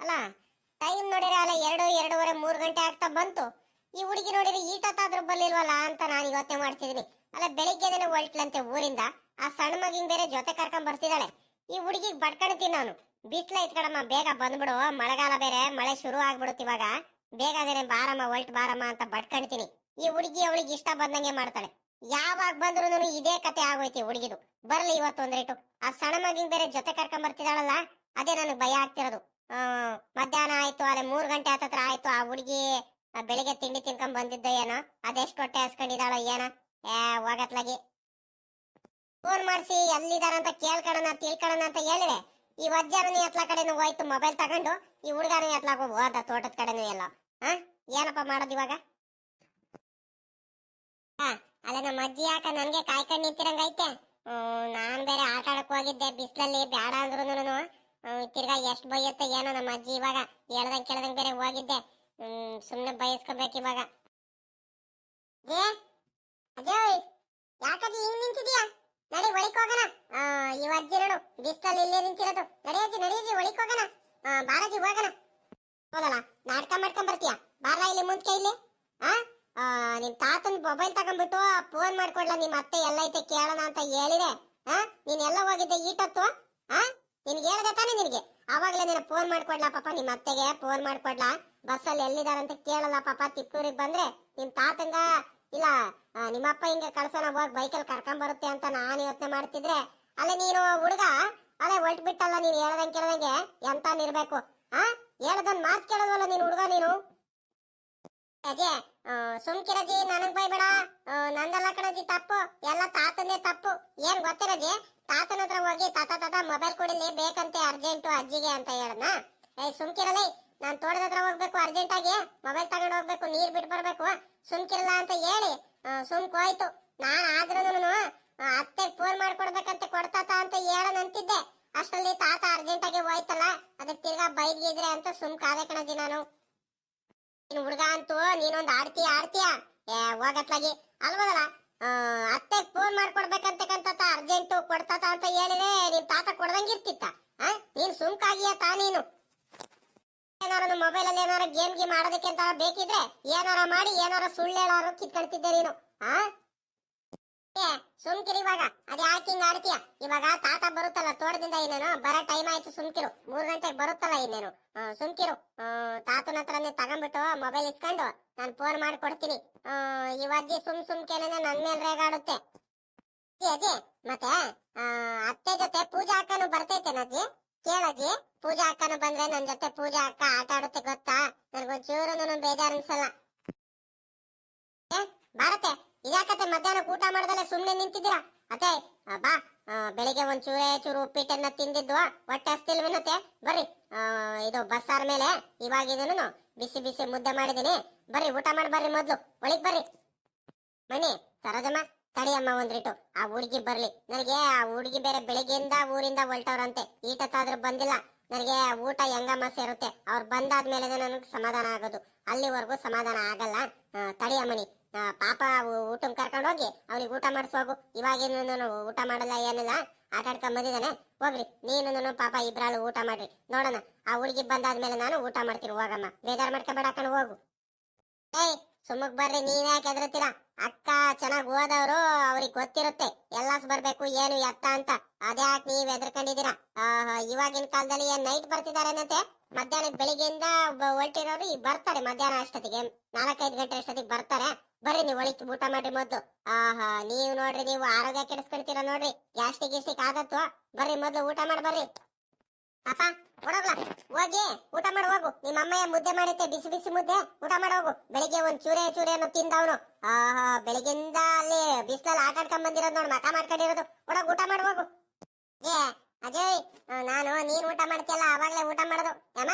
ಅಲ್ಲ ಟೈಮ್ ನೋಡಿದ್ರೆ ಅಲ್ಲ, ಎರಡು, ಎರಡೂವರೆ, ಮೂರು ಗಂಟೆ ಆಗ್ತಾ ಬಂತು. ಈ ಹುಡುಗಿ ನೋಡಿದ್ರೆ ಈಟತ್ತಾದ್ರೂ ಬರ್ಲಿಲ್ವಲ್ಲ ಅಂತ ನಾನು ಯೋಚನೆ ಮಾಡ್ತಿದ್ದೀನಿ ಅಲ್ಲ ಬೆಳಿಗ್ಗೆನೆ ಹೊರಟ್ಲಂತೆ ಊರಿಂದ, ಆ ಸಣ್ಣ ಮಗಿನ ಬೇರೆ ಜೊತೆ ಕರ್ಕೊಂಡ್ ಬರ್ತಿದ್ದಾಳೆ. ಈ ಹುಡುಗಿಗೆ ಬಡ್ಕಣ್ತೀನಿ ನಾನು. ಬಿಸ್ಲ ಇಟ್ಕಡಮ್ಮ ಬೇಗ ಬಂದ್ಬಿಡು. ಮಳೆಗಾಲ ಬೇರೆ, ಮಳೆ ಶುರು ಆಗ್ಬಿಡುತ್ತೆ ಇವಾಗ. ಬೇಗ ಬೇರೆ ಬಾರಮ್ಮ ಹೊಲ್ಟ್ ಬಾರಮ್ಮ ಅಂತ ಬಡ್ಕಣ್ತೀನಿ. ಈ ಹುಡುಗಿ ಅವಳಿಗೆ ಇಷ್ಟ ಬಂದಂಗೆ ಮಾಡ್ತಾಳೆ. ಯಾವಾಗ ಬಂದ್ರು ಇದೇ ಕತೆ ಆಗೋಯ್ತಿ ಹುಡುಗಿದು. ಬರ್ಲಿ ಇವತ್ತು ಒಂದ್ರೇಟು ಆ ಸಣ್ಣ ಮಗಿನ ಬೇರೆ ಜೊತೆ ಕರ್ಕೊಂಡ್ ಬರ್ತಿದ್ದಾಳಲ್ಲ, ಅದೇ ನನಗೆ ಭಯ ಆಗ್ತಿರೋದು. ಮಧ್ಯಾಹ್ನ ಆಯ್ತು ಅಲ್ಲೇ ಮೂರು ಗಂಟೆ ಹತ್ತತ್ರ ಆಯ್ತು, ಆ ಹುಡುಗಿ ಬೆಳಿಗ್ಗೆ ತಿಂಡಿ ತಿನ್ಕೊಂಡ್ ಬಂದಿದ್ದ ಏನೋ, ಅದೆಷ್ಟು ಹೊಟ್ಟೆ ಹಸ್ಕೊಂಡಿದ್ದಾಳೋ ಏನೋ, ಏ, ಹೋಗತ್ಲಾಗಿ. ಫೋನ್ ಮಾಡಿಸಿ ಎಲ್ಲಿದಾರಂತ ಕೇಳ್ಕೊಳ್ಳೋಣ ತಿಳ್ಕೊಳ್ಳೋಣ ಅಂತ ಹೇಳಿದೆ. ಈ ವಜ್ಜಾರನು ಎತ್ಲ ಕಡೆನೂ ಹೋಯ್ತು ಮೊಬೈಲ್ ತಗೊಂಡು, ಈ ಹುಡುಗನು ಎತ್ಲಾಗ ಹೋದ, ತೋಟದ ಕಡೆನೂ ಎಲ್ಲ. ಹಾ ಏನಪ್ಪ ಮಾಡೋದು ಇವಾಗ? ಹಾ ಅಲ್ಲ ನಮ್ಮ ಅಜ್ಜಿ ಯಾಕ ನನ್ಗೆ ಕಾಯ್ಕೊಂಡು ನಿಂತಿರಂಗೈತೆ? ನಾನ್ ಬೇರೆ ಆಟ ಆಡಕ್ ಹೋಗಿದ್ದೆ, ಬಿಸ್ಲಲ್ಲಿ ಬೇಡ ಅಂದ್ರುನು ತಿರ್ಗಾ ಎಷ್ಟು ಬೈಯುತ್ತೆ ಏನೋ ನಮ್ಮ ಅಜ್ಜಿ ಇವಾಗ ಹೇಳ್ದಂಗೆ ಕೇಳ್ದಂಗೆ ಬೇರೆ ಹೋಗಿದ್ದೆ. ಹ್ಮ್, ಸುಮ್ನೆ ಬಯಸ್ಕೋಬೇಕು ಇವಾಗ. ಏ, ಅಜಯ್, ಯಾಕಜ್ಜಿ ಹಿಂಗ್ ನಿಂತಿದ್ಯಾ? ನಡಿ, ಒಳಿಕ್ ಹೋಗೋಣ. ಈ ಅಜ್ಜಿ ನೋಡು ಬಿಸ್ತಲ್ಲಿ ಇಲ್ಲೇ ನಿಂತಿರೋದು. ನಡಿ ಅಜ್ಜಿ ನಡಿ ಅಜ್ಜಿ, ಒಳಿಕ್ ಹೋಗೋಣ. ಬಾರಜ್ಜಿ ಹೋಗೋಣ. ಹೌದಲ್ಲ ನಾಟಕ ಮಾಡ್ಕೊಂಡ್ ಬರ್ತೀಯಾ? ಬಾರ ಇಲ್ಲಿ ಮುಂದ್ಕೆ ಇಲ್ಲಿ. ಆ ನಿಮ್ ತಾತನ್ ಮೊಬೈಲ್ ತಗೊಂಡ್ಬಿಟ್ಟು ಫೋನ್ ಮಾಡ್ಕೊಡ್ಲ ನಿಮ್ ಅತ್ತೆ ಎಲ್ಲ ಐತೆ ಕೇಳೋಣ ಅಂತ ಹೇಳಿದೆ. ಆ, ನೀನ್ ಎಲ್ಲ ಹೋಗಿದ್ದೆ, ಈಟತ್ತು? ಆ? ನಿನ್ಗೆ ಹೇಳ್ದೆ ತಾನೇ ನಿನಗೆ. ಅವಾಗ್ಲೇ ನೀನು ಫೋನ್ ಮಾಡ್ಕೊಡ್ಲಾ ಪಾಪ, ನಿಮ್ಮ ಅತ್ತೆಗೆ ಫೋನ್ ಮಾಡ್ಕೊಡ್ಲಾ? ಬಸ್ಸಲ್ಲಿ ಎಲ್ಲಿದಾರಂತ ಕೇಳಲ್ಲ ಪಾಪ ತಿಪ್ಪೂರಿಗೆ ಬಂದ್ರೆ. ನಿಮ್ ತಾತಂಗ, ಇಲ್ಲ ನಿಮ್ಮಪ್ಪ ಹಿಂಗೆ ಕಳ್ಸೋಣ ಹೋಗಿ ಬೈಕಲ್ಲಿ ಕರ್ಕೊಂಡ್ ಬರುತ್ತೆ ಅಂತ ನಾನು ಯೋಚನೆ ಮಾಡ್ತಿದ್ರೆ, ಅಲ್ಲೇ ನೀನು ಹುಡುಗ, ಅಲ್ಲೇ ಹೊಲ್ಟ್ ಬಿಟ್ಟಲ್ಲ ನೀನು ಹೇಳ್ದಂಗೆ ಕೇಳ್ದಂಗೆ? ಎಂತ ಇರ್ಬೇಕು? ಆ? ಹೇಳ್ದನ್ ಮಾತ್ ಕೇಳೋದಲ್ಲ ನೀನು ಹುಡುಗ ನೀನು? ಅಜೆ ಸುಮ್ಕಿರಜಿ ನನಗ್ ಬೈಬೇಡ ನಂದಲ್ಲ ಕಣಜಿ ತಪ್ಪು. ಎಲ್ಲ ತಾತಂದೇ ತಪ್ಪು. ಏನ್ ಗೊತ್ತಿರಜಿ ತಾತನ ಹತ್ರ ಹೋಗಿ, ತಾತ ತಾತ ಮೊಬೈಲ್ ಕೊಡಿಲಿ ಬೇಕಂತೆ ಅರ್ಜೆಂಟು ಅಜ್ಜಿಗೆ ಅಂತ ಹೇಳದ್ನ? ಏಯ್ ಸುಮ್ಕಿರಲಿ, ನಾನ್ ತೋಟದ ಹತ್ರ ಹೋಗ್ಬೇಕು ಅರ್ಜೆಂಟ್ ಆಗಿ ಮೊಬೈಲ್ ತಗೊಂಡು ಹೋಗ್ಬೇಕು, ನೀರ್ ಬಿಟ್ಟು ಬರ್ಬೇಕು ಸುಮ್ಕಿರಲ್ಲ ಅಂತ ಹೇಳಿ ಸುಮ್ಕೋಯ್ತು. ನಾನು ಆದ್ರೂನು ಅತ್ತೆ ಫೋನ್ ಮಾಡ್ಕೊಡ್ಬೇಕಂತ, ಕೊಡ್ತಾತ ಅಂತ ಹೇಳನಂತಿದ್ದೆ. ಅಷ್ಟರಲ್ಲಿ ತಾತ ಅರ್ಜೆಂಟ್ ಆಗಿ ಹೋಯ್ತಲ್ಲ, ಅದಕ್ಕೆ ತಿರ್ಗಾ ಬೈದ್ಗಿದ್ರೆ ಅಂತ ಸುಮ್ ಕಾದೆ ಕಣಜಿ ನಾನು. ನೀನ್ ಹುಡುಗ ಅಂತೂ, ನೀನೊಂದ್ ಆಡ್ತೀಯ ಆಡ್ತೀಯ? ಏ, ಹೋಗತ್ಲಾಗಿ. ಅಲ್ವದಲ್ಲ ಅತ್ತೆ ಫೋನ್ ಮಾಡ್ಕೊಡ್ಬೇಕಂತಕ್ಕಂತ ಅರ್ಜೆಂಟ್ ಕೊಡ್ತಾತ ಅಂತ ಹೇಳಿದ್ರೆ ನಿಮ್ ತಾತ ಕೊಡ್ದಂಗಿರ್ತಿತ್ತ. ನೀನ್ ಸುಮ್ಕಾಗಿಯ ತಾ ನೀನು? ಏನಾರ ಮೊಬೈಲ್ ಅಲ್ಲಿ ಏನಾರ ಗೇಮ್ ಗೇಮ್ ಆಡೋದಕ್ಕೆ ಅಂತ ಬೇಕಿದ್ರೆ ಏನಾರ ಮಾಡಿ, ಏನಾರ ಸುಳ್ಳು ಹೇಳಾರು ಕಿತ್ಕೊಳ್ತಿದ್ದೆ ನೀನು. ಆ? ಏ, ಸುಮ್ಕಿರು ಇವಾಗ. ಅದೇ ಯಾಕೆ ಹಿಂಗ್ ಆಡ್ತೀಯ. ಇವಾಗ ತಾತ ಬರುತ್ತಲ್ಲ, ತೋಟದಿಂದ ಇನ್ನೇನು? ಬರೋ ಟೈಮ್ ಆಯ್ತು, ಸುಮ್ಕಿರು. ಮೂರ್ ಗಂಟೆಗೆ ಬರುತ್ತಲ್ಲ ಇನ್ನೇನು? ಸುಮ್ಕಿರು. ತಾತನ ಹತ್ರನೇ ತಗೊಂಡ್ಬಿಟ್ಟು ಮೊಬೈಲ್ ಇಸ್ಕೊಂಡು ನಾನು ಫೋನ್ ಮಾಡಿ ಕೊಡ್ತೀನಿ ಇವಾಗ ಸುಮ್ ಸುಮ್ಕೆನೆ ನನ್ ಮೇಲೆ ರೇಗಾಡುತ್ತೆ. ಅಜ್ಜಿ ಮತ್ತೆ ಅತ್ತೆ ಜೊತೆ ಪೂಜಾ ಅಕ್ಕನು ಬರ್ತೈತೇನಜ್ಜಿ ಕೇಳಜ್ಜಿ ಪೂಜಾ ಅಕ್ಕನು ಬಂದ್ರೆ ನನ್ ಜೊತೆ ಪೂಜಾ ಅಕ್ಕ ಆಟ ಆಡುತ್ತೆ ಗೊತ್ತಾ? ನನ್ಗೊಂಚೂರು ಬೇಜಾರು ಅನ್ಸಲ್ಲ. ಭಾರತೆ ಇದ್ಯಾಕತ್ತೆ ಮಧ್ಯಾಹ್ನ ಊಟ ಮಾಡ್ದಲೆ ಸುಮ್ಮನೆ ನಿಂತಿದ್ದೀರಾ? ಅತ್ತೆ ಬಾ ಬೆಳಿಗ್ಗೆ ಒಂದ್ ಚೂರೆ ಚೂರು ಉಪ್ಪಿಟ್ಟನ್ನ ತಿಂದಿದ್ವಾ ಹೊಟ್ಟೆ ಹಸ್ತಿಲ್ವೇನತ್ತೆ ಬರ್ರಿ ಇದು ಬಸ್ಸಾರ್ ಮೇಲೆ ಇವಾಗ ಇದನ್ನು, ಬಿಸಿ ಬಿಸಿ ಮುದ್ದೆ ಮಾಡಿದೀನಿ ಬರ್ರಿ, ಊಟ ಮಾಡಿ ಬರ್ರಿ ಮೊದ್ಲು. ಒಳಗ್ ಬರ್ರಿ. ಮಣಿ ಸರೋಜಮ್ಮ, ತಡಿಯಮ್ಮ ಒಂದ್ರಿಟ್ಟು ಆ ಹುಡುಗಿ ಬರ್ಲಿ. ನನಗೆ ಆ ಹುಡುಗಿ ಬೇರೆ ಬೆಳಿಗ್ಗೆಯಿಂದ ಊರಿಂದ ಹೊಲ್ಟವ್ರಂತೆ. ಈಟತ್ತಾದ್ರೂ ಬಂದಿಲ್ಲ. ನನಗೆ ಊಟ ಹೆಂಗಮ್ಮ ಸೇರುತ್ತೆ? ಅವ್ರು ಬಂದಾದ್ಮೇಲೆ ನನಗೆ ಸಮಾಧಾನ ಆಗೋದು. ಅಲ್ಲಿವರೆಗೂ ಸಮಾಧಾನ ಆಗಲ್ಲ. ತಡಿಯಮ್ಮನಿ. ಪಾಪ ಊಟ ಕರ್ಕೊಂಡು ಹೋಗಿ ಅವ್ನಿಗೆ ಊಟ ಮಾಡಿಸೋಗು ಇವಾಗೇನು ನಾನು ಊಟ ಮಾಡಲ್ಲ, ಏನಿಲ್ಲ. ಆಟ ಆಡ್ಕೊಂಡ್ ಬಂದಿದ್ದಾನೆ. ಹೋಗ್ರಿ. ನೀನು ಪಾಪ ಇಬ್ರಾಳು ಊಟ ಮಾಡ್ರಿ. ನೋಡೋಣ, ಆ ಹುಡುಗಿ ಬಂದಾದ್ಮೇಲೆ ನಾನು ಊಟ ಮಾಡ್ತೀನಿ, ಹೋಗಮ್ಮ. ಬೇಜಾರ್ ಮಾಡ್ಕೊಬೇಡ ಕಣ್ ಹೋಗು. ಏಯ್ ಸುಮ್ಮಕ್ ಬರ್ರಿ ನೀವ್ಯಾಕೆ ಎದ್ರತೀರಾ ಅಕ್ಕ ಚೆನ್ನಾಗ್ ಓದವ್ರು, ಅವ್ರಿಗೆ ಗೊತ್ತಿರುತ್ತೆ. ಎಲ್ಲಾಸ್ ಬರ್ಬೇಕು, ಏನು ಎತ್ತ ಅಂತ. ಅದ್ಯಾಕ್ ನೀವ್ ಎದ್ರಕೊಂಡಿದ್ದೀರಾ ಇವಾಗಿನ ಕಾಲದಲ್ಲಿ ಏನ್ ನೈಟ್ ಬರ್ತಿದಾರೇನಂತೆ? ಮಧ್ಯಾಹ್ನ ಬೆಳಿಗ್ಗೆಯಿಂದ ಈಗ ಬರ್ತಾರೆ, ಮಧ್ಯಾಹ್ನ ಅಷ್ಟೊತ್ತಿಗೆ. ನಾಲ್ಕೈದು ಗಂಟೆ ಅಷ್ಟೊತ್ತಿಗೆ ಬರ್ತಾರೆ. ಬರ್ರಿ ನೀವು ಒಳಿತು ಊಟ ಮಾಡ್ರಿ ಮೊದ್ಲು. ಆಹಾ, ನೀವು ನೋಡ್ರಿ, ನೀವು ಆರೋಗ್ಯ ಕೆಡಿಸ್ಕೊಳ್ತೀರಾ ನೋಡ್ರಿ. ಗ್ಯಾಸ್ಟಿಕ್ ಗಿಸ್ಟಿಕ್ ಆಗತ್ವ ಬರ್ರಿ ಮೊದ್ಲು ಊಟ ಮಾಡಿ ಬರ್ರಿ. ಅಪ್ಪ ಕೊಡೋಗ್ಲ ಹೋಗಿ, ಊಟ ಮಾಡಿ ಹೋಗು. ನಿಮ್ಮ ಅಮ್ಮಯ್ಯ ಮುದ್ದೆ ಮಾಡುತ್ತೆ ಬಿಸಿ ಬಿಸಿ ಮುದ್ದೆ. ಊಟ ಮಾಡಿ ಹೋಗು. ಬೆಳಿಗ್ಗೆ ಒಂದ್ ಚೂರೆ ಚೂರೆಯನ್ನು ತಿಂದವನು. ಆಹಾ, ಬೆಳಿಗ್ಗೆಯಿಂದ ಅಲ್ಲಿ ಬಿಸಿಲಲ್ಲಿ ಆಟ ಆಡ್ಕೊಂಡ್ ಬಂದಿರೋದು ನೋಡಿ ಮಕ ಮಾಡ್ಕೊಂಡಿರೋದು. ಒಳಗ್ ಊಟ ಮಾಡಿ ಹೋಗು. ಏ, ಅಜಯ್ ನಾನು, ನೀನ್ ಊಟ ಮಾಡ್ತಿಯಲ್ಲ, ಅವಾಗ್ಲೇ ಊಟ ಮಾಡೋದು. ಯಮ್ಮ,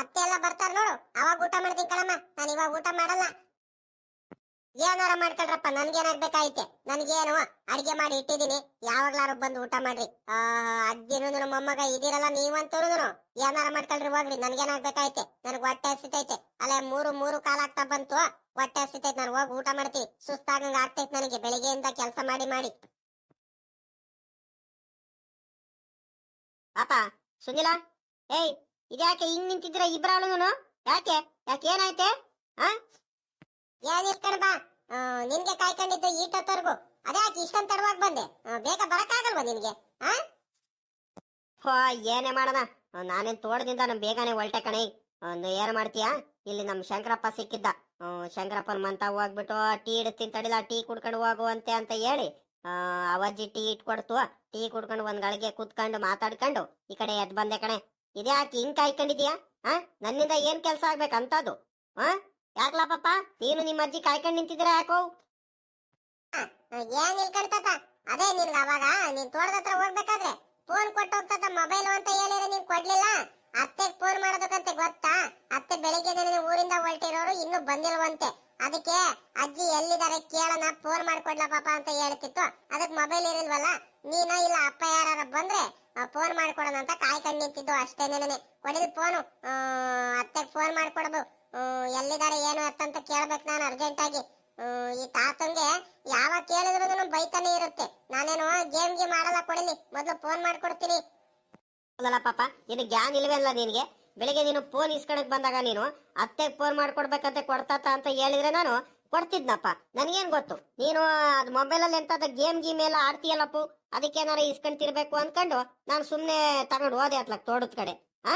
ಅತ್ತೆ ಎಲ್ಲ ಬರ್ತಾರ ನೋಡು. ಅವಾಗ ಊಟ ಮಾಡ್ತೀನಿ ಕಣಮ್ಮ. ನಾನು ಇವಾಗ ಊಟ ಮಾಡಲ್ಲ. ಏನಾರ ಮಾಡ್ಕೊಳ್ರಪ್ಪ ನನ್ಗೇನಾಗ್ಬೇಕಾಯ್ತೆ ನನ್ಗೇನು ಅಡಿಗೆ ಮಾಡಿ ಇಟ್ಟಿದೀನಿ ಯಾವಾಗ್ಲಾರು ಬಂದು ಊಟ ಮಾಡ್ರಿ. ಆ ಅಜ್ಜಿನು ಮೊಮ್ಮಗ ಇದಿರಲ್ಲ ನೀವಂತೂ ಏನಾರ ಮಾಡ್ಕೊಳ್ರಿ, ಹೋಗ್ರಿ. ನನ್ಗೇನಾಗ್ಬೇಕಾಯ್ತೆ ನನ್ಗ್ ಹೊಟ್ಟೆ ಹಸಿತೈತೆ. ಅಲ್ಲೇ ಮೂರು ಮೂರು ಕಾಲ ಆಗ್ತಾ ಬಂತು. ಹೊಟ್ಟೆ ಹಸಿತೈತೆ, ನಾನು ಹೋಗಿ ಊಟ ಮಾಡ್ತೀನಿ. ಸುಸ್ತಾಗಂಗ ಆಗ್ತೈತೆ ನನಗೆ. ಬೆಳಿಗ್ಗೆಯಿಂದ ಕೆಲಸ ಮಾಡಿ ಮಾಡಿ. ಪಾಪ ಸುನಿಲ? ಏಯ್, ಇದ್ಯಾಕೆ ಹಿಂಗ್ ನಿಂತಿದ್ರ ಇಬ್ರಾಳುನು ಯಾಕೆ? ಯಾಕೆ ಏನಾಯ್ತೆ ಕಣಬಾ ನಿನ್ಗೆ ಕಾಯ್ಕೊಂಡಿದ್ದು ಈಟೊತ್ತವರೆಗೂ ಅದ್ಯಾಕೆ ಇಷ್ಟೊಂದು ತಡವಾಗಿ ಬಂದೆ. ಬೇಗ ಬರಕ್ಕಾಗಲ್ವಾ ನಿನ್ಗೆ? ಆ? ಹೋ, ಏನೇ ಮಾಡದ ನಾನೇನ್ ತೋಟದಿಂದ ನಮ್ ಬೇಗನೆ ಹೊಲ್ಟೆ ಕಣೆ. ಏನ್ ಮಾಡ್ತೀಯಾ? ಇಲ್ಲಿ ನಮ್ ಶಂಕರಪ್ಪ ಸಿಕ್ಕಿದ್ದ. ಶಂಕರಪ್ಪನ್ ಮಂತ ಹೋಗ್ಬಿಟ್ಟು, ಟೀ ಇಡ್ತೀನಿ ತಡಿಲ, ಟೀ ಕುಡ್ಕೊಂಡು ಹೋಗುವಂತೆ ಅಂತ ಹೇಳಿ ಅವಜ್ಜಿ ಟೀ ಇಟ್ಕೊಡ್ತು. ಟೀ ಕುಡ್ಕೊಂಡು ಒಂದ್ ಗಳಿಗೆ ಕೂತ್ಕೊಂಡು ಮಾತಾಡ್ಕೊಂಡು ಈ ಕಡೆ ಎದ್ ಬಂದೆ ಕಣೆ. ಇದ್ಯಾಕೆ ಹಿಂಗ್ ಕಾಯ್ಕೊಂಡಿದ್ಯಾ? ಆ, ನನ್ನಿಂದ ಏನ್ ಕೆಲ್ಸ ಆಗ್ಬೇಕಂತದು ಆ? ಯಾಕ್ಲಪ್ಪ ನೀನು ನಿಮ್ಮ ಅಜ್ಜಿ ಕಾಯ್ಕೊಂಡು ನಿಂತಿದ್ದೀರಾ ಯಾಕೋ? ಏನ್ ನಿಲ್ಕಣ್ತಾತ ಅದೇ ನಿನ್ಗ ಅವಾಗ ನೀನ್ ತೋಟದ ಹತ್ರ ಹೋಗ್ಬೇಕಾದ್ರೆ ಫೋನ್ ಕೊಟ್ಟು ಹೋಗ್ತದ ಮೊಬೈಲ್ ಅಂತ ಹೇಳಿದ್ರೆ ನೀನ್ ಕೊಡ್ಲಿಲ್ಲ? ಅತ್ತೆಗ್ ಫೋನ್ ಮಾಡೋದಕ್ಕಂತೆ ಗೊತ್ತಾ? ಅತ್ತೆ ಬೆಳಿಗ್ಗೆ ಊರಿಂದ ಹೊರಟಿರೋರು ಇನ್ನೂ ಬಂದಿಲ್ವಂತೆ. ಅದಕ್ಕೆ ಅಜ್ಜಿ ಎಲ್ಲಿದ್ದಾರೆ ಕೇಳೋಣ ಫೋನ್ ಮಾಡ್ಕೊಡ್ಲಾ ಪಾಪ ಅಂತ ಹೇಳ್ತಿತ್ತು. ಅದಕ್ ಮೊಬೈಲ್ ಇರಲ್ವಲ್ಲ? ನೀನ ಇಲ್ಲ ಅಪ್ಪ ಯಾರ ಬಂದ್ರೆ ಫೋನ್ ಮಾಡ್ಕೊಡೋಣ ಅಂತ ಕಾಯ್ಕೊಂಡು ನಿಂತಿದ್ದು ಅಷ್ಟೇ ಕೊಡಿದ್ ಫೋನು ಅತ್ತೆಗ್ ಫೋನ್ ಮಾಡ್ಕೊಡೋದು ಎಲ್ಲಿದ್ದಾರೆ, ಏನು ಅಂತ ಕೇಳ್ಬೇಕು ನಾನು ಅರ್ಜೆಂಟ್ ಆಗಿ. ಈ ತಾತಂಗೆ ಯಾವಾಗ ಕೇಳಿದ್ರು ಬೈತಾನೆ ಇರುತ್ತೆ. ನಾನೇನು ಗೇಮ್ ಗೇಮ್ ಆಡಲ್ಲ ಕೊಡಲಿ, ಮೊದಲು ಫೋನ್ ಮಾಡ್ಕೊಡ್ತೀನಿ. ಅಲ್ಲಲ್ಲ ಪಾಪ ಇದು ಜ್ಞಾನ ಇಲ್ವೇ ಅಲ್ಲ ನಿನಗೆ? ಬೆಳಿಗ್ಗೆ ನೀನು ಫೋನ್ ಇಸ್ಕೊಳಕ್ ಬಂದಾಗ ನೀನು ಅತ್ತೆಗೆ ಫೋನ್ ಮಾಡ್ಕೊಡ್ಬೇಕಂತ ಕೊಡ್ತಾತ ಅಂತ ಹೇಳಿದ್ರೆ ನಾನು ಕೊಡ್ತಿದ್ನಪ್ಪ. ನನಗೇನು ಗೊತ್ತು? ನೀನು ಅದು ಮೊಬೈಲಲ್ಲಿ ಎಂತಾದ ಗೇಮ್ ಗೀಮ್ ಎಲ್ಲ ಆಡ್ತೀಯಲ್ಲಪ್ಪು ಅದಕ್ಕೇನಾರ ಇಸ್ಕೊಂತಿರ್ಬೇಕು ಅನ್ಕೊಂಡು ನಾನು ಸುಮ್ಮನೆ ತಗೊಂಡು ಹೋದೆ ಅತ್ಲಕ್ ತೋಟದ ಕಡೆ. ಆ?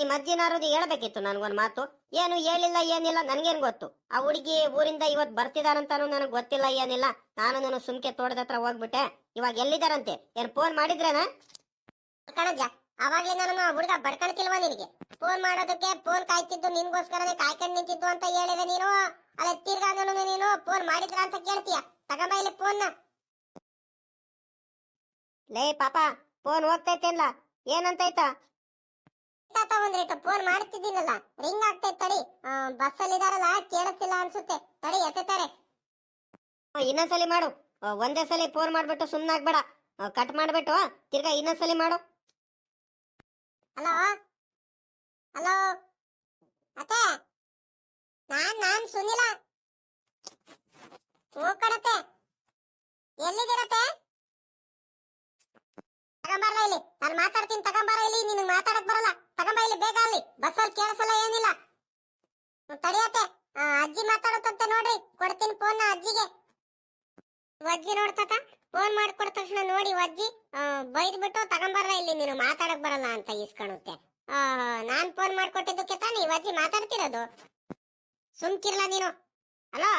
ನಿಮ್ಮ ಅಜ್ಜಿನಾರದು ಹೇಳ್ಬೇಕಿತ್ತು ನನಗೊಂದು ಮಾತು. ಏನು ಹೇಳಿಲ್ಲ, ಏನಿಲ್ಲ, ನನ್ಗೇನ್ ಗೊತ್ತು? ಆ ಹುಡುಗಿ ಊರಿಂದ ಇವತ್ತು ಬರ್ತಿದಾರಂತಾನು ನನಗೆ ಗೊತ್ತಿಲ್ಲ, ಏನಿಲ್ಲ. ನಾನು ನಾನು ಸುಮ್ಕೆ ತೋಟದ ಹತ್ರ ಹೋಗ್ಬಿಟ್ಟೆ. ಇವಾಗ ಎಲ್ಲಿದಾರಂತೆ? ಏನ್ ಫೋನ್ ಮಾಡಿದ್ರೇನಾ? ಕಣಜ್ಜ, ಅವಾಗ್ಲೇ ನಾನು ಹುಡುಗ ಬಡ್ಕೊಳ್ತಿಲ್ವಾ ನಿನಗೆ? ಫೋನ್ ಮಾಡೋದಕ್ಕೆ ಫೋನ್ ಕಾಯ್ತಿದ್ದು ನಿನ್ಗೋಸ್ಕರನೇ ಕಾಯ್ಕೊಂಡು ನಿಂತಿದ್ದು ಅಂತ ಹೇಳಿದೆ ನೀನು? ಅಲ್ಲ, ತಿರ್ಗಾ ನಾನು ನೀನು ಫೋನ್ ಮಾಡಿದ್ರ ಅಂತ ಕೇಳ್ತೀಯ? ತಗೊಂಬ ಇಲ್ಲಿ ಫೋನ್ ಲೇ ಪಾಪ, ಫೋನ್ ಹೋಗ್ತೈತೇನ್ಲ? ಏನಂತೈತ? ತಾತ ಒಂದ್ರಿಟ್ಟು ಫೋನ್ ಮಾಡ್ತಿದ್ದೀನಲ್ಲ ರಿಂಗ್ ಆಗ್ತೈತೆ ತಡಿ. ಬಸ್ಸಲ್ಲಿ ಇದಾರಲ್ಲ, ಕೇಳಿಸ್ತಿಲ್ಲ ಅನ್ಸುತ್ತೆ. ತಡಿ ಎತ್ತಾರೆ ಇನ್ನೊಂದ್ಸಲಿ ಮಾಡು. ಒಂದೇ ಸಲಿ ಫೋನ್ ಮಾಡ್ಬಿಟ್ಟು ಸುಮ್ಮನಾಗ್ಬೇಡ ಕಟ್ ಮಾಡ್ಬಿಟ್ಟು, ತಿರ್ಗಾ ಇನ್ನೊಂದ್ಸಲಿ ಮಾಡು. ಹಲೋ? ಹಲೋ? ಅತ್ತೆ? ನಾನ್ ನಾನ್ ಸುನಿಲ. ಹೋಗ್ಕಡತ್ತೆ ಎಲ್ಲಿದ್ದೀರತ್ತೆ? ತಗೊಂಬರ್ಲ ಇಲ್ಲಿ. ನಾನು ಮಾತಾಡ್ತೀನಿ, ತಗೊಂಬಾರ ಇಲ್ಲಿ. ನಿನಗೆ ಮಾತಾಡಕ್ ಬರಲ್ಲ. ತಗೊಂಬ ಇಲ್ಲಿ, ಬೇಗ ಅಲ್ಲಿ. ಬಸ್ಸಲ್ಲಿ ಕೇಳಿಸಲ್ಲ, ಏನಿಲ್ಲ. ತಡಿಯತ್ತೆ. ಅಜ್ಜಿ ಮಾತಾಡುತ್ತಂತೆ ನೋಡ್ರಿ. ಕೊಡ್ತೀನಿ ಫೋನ್ ಅಜ್ಜಿಗೆ. ಅಜ್ಜಿ ನೋಡ್ತಾತ? ಫೋನ್ ಮಾಡ್ಕೊಡ ತಕ್ಷಣ ನೋಡಿ ಅಜ್ಜಿ. ಬೈದ್ಬಿಟ್ಟು ಬಿಟ್ಟು ತಗೊಂಬರ್ರ ಇಲ್ಲಿ. ನೀನು ಮಾತಾಡಕ್ ಬರಲ್ಲ ಅಂತ ಇಸ್ಕೊಳುತ್ತೆ ನಾನ್ ಫೋನ್ ಮಾಡ್ಕೊಟ್ಟಿದ್ದಕ್ಕೆ ತಾನೇ ಅಜ್ಜಿ ಮಾತಾಡ್ತಿರೋದು? ಸುಮ್ಕಿರ್ಲ ನೀನು. ಹಲೋ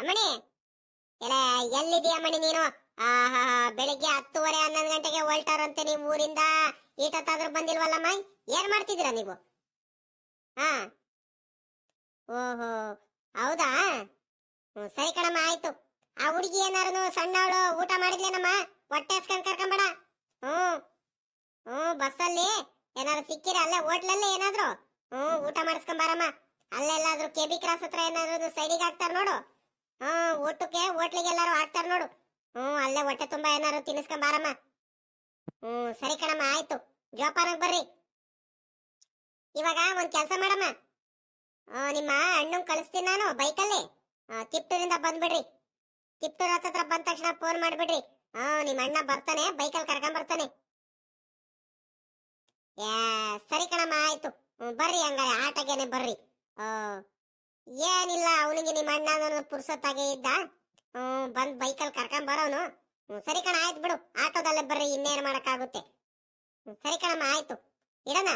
ಅಮ್ಮಣಿ? ಎಲ್ಲ ಎಲ್ಲಿದೀಯ ಅಮ್ಮಣಿ ನೀನು? ಆಹಾ ಬೆಳಿಗ್ಗೆ ಹತ್ತುವರೆ ಹನ್ನೊಂದು ಗಂಟೆಗೆ ಹೊರಟಾರಂತೆ ನೀವು ಊರಿಂದ. ಈಟತ್ತಾದ್ರೂ ಬಂದಿಲ್ವಲ್ಲಮ್ಮ ಏನ್ ಮಾಡ್ತಿದ್ದೀರಾ ನೀವು? ಹಾ. ಓಹೋ, ಹೌದಾ? ಸರಿ ಕಣಮ್ಮ, ಆಯ್ತು. ಆ ಹುಡುಗಿ ಏನಾರು ಸಣ್ಣವಳು ಊಟ ಮಾಡಿದ್ಲೇನಮ್ಮ? ಹೊಟ್ಟೆ ಹಸ್ಕೊಂಡ್ ಕರ್ಕೊಂಬೇಡ. ಹ್ಮ್ ಹ್ಮ್ ಬಸ್ಸಲ್ಲಿ ಏನಾದ್ರು ಸಿಕ್ಕಿರ ಅಲ್ಲೇ, ಹೋಟ್ಲಲ್ಲೇ ಏನಾದ್ರು? ಹ್ಮ್ ಊಟ ಮಾಡಿಸ್ಕೊಂಬಾರಮ್ಮ ಅಲ್ಲೆಲ್ಲಾದ್ರೂ ಕೆ ಬಿ ಕ್ರಾಸ್ ಹತ್ರ ಏನಾದ್ರು ಸೈಡಿಗೆ ಹಾಕ್ತಾರ ನೋಡು. ಹ್ಮ್ ಊಟಕ್ಕೆ ಹೋಟ್ಲಿಗೆ ಎಲ್ಲರೂ ಹಾಕ್ತಾರ ನೋಡು. ಹ್ಮ್, ಅಲ್ಲೇ ಹೊಟ್ಟೆ ತುಂಬಾ ಏನಾರು ತಿನ್ನಿಸ್ಕೊಂಬಾರಮ್ಮ. ಹ್ಮ್, ಸರಿ ಕಣಮ್ಮ, ಆಯ್ತು. ಜೋಪಾನಾಗ ಬರ್ರಿ. ಇವಾಗ ಒಂದ್ ಕೆಲಸ ಮಾಡಮ್ಮ. ನಿಮ್ಮ ಅಣ್ಣನ್ ಕಳಿಸ್ತೀನಿ ನಾನು ಬೈಕಲ್ಲಿ. ತಿಪ್ಟೂರಿಂದ ಬಂದ್ಬಿಡ್ರಿ. ತಿಪ್ಟೂರ್ ಹತ್ರ ಬಂದ ತಕ್ಷಣ ಫೋನ್ ಮಾಡ್ಬಿಡ್ರಿ. ಹಾ ನಿಮ್ಮ ಅಣ್ಣ ಬರ್ತಾನೆ ಬೈಕಲ್ಲಿ ಕರ್ಕೊಂಡ್ ಬರ್ತಾನೆ. ಯಾ, ಸರಿ ಕಣಮ್ಮ, ಆಯ್ತು. ಬರ್ರಿ ಹಂಗಾರೆ, ಆಟಗೇನೆ ಬರ್ರಿ. ಏನಿಲ್ಲ, ಅವನಿಗೆ ನಿಮ್ಮ ಅಣ್ಣ ಪುರ್ಸತ್ತಾಗೆ ಇದ್ದ. ಬಂದ್ ಬೈಕಲ್ಲಿ ಕರ್ಕೊಂಡ್ ಬರೋನು. ಸರಿ ಕಣ, ಆಯ್ತು ಬಿಡು. ಆಟೋದಲ್ಲೇ ಬರ್ರಿ, ಇನ್ನೇನ್ ಮಾಡಕ್ಕಾಗುತ್ತೆ. ಸರಿ ಕಣಮ್ಮ, ಆಯ್ತು. ಇಡಣ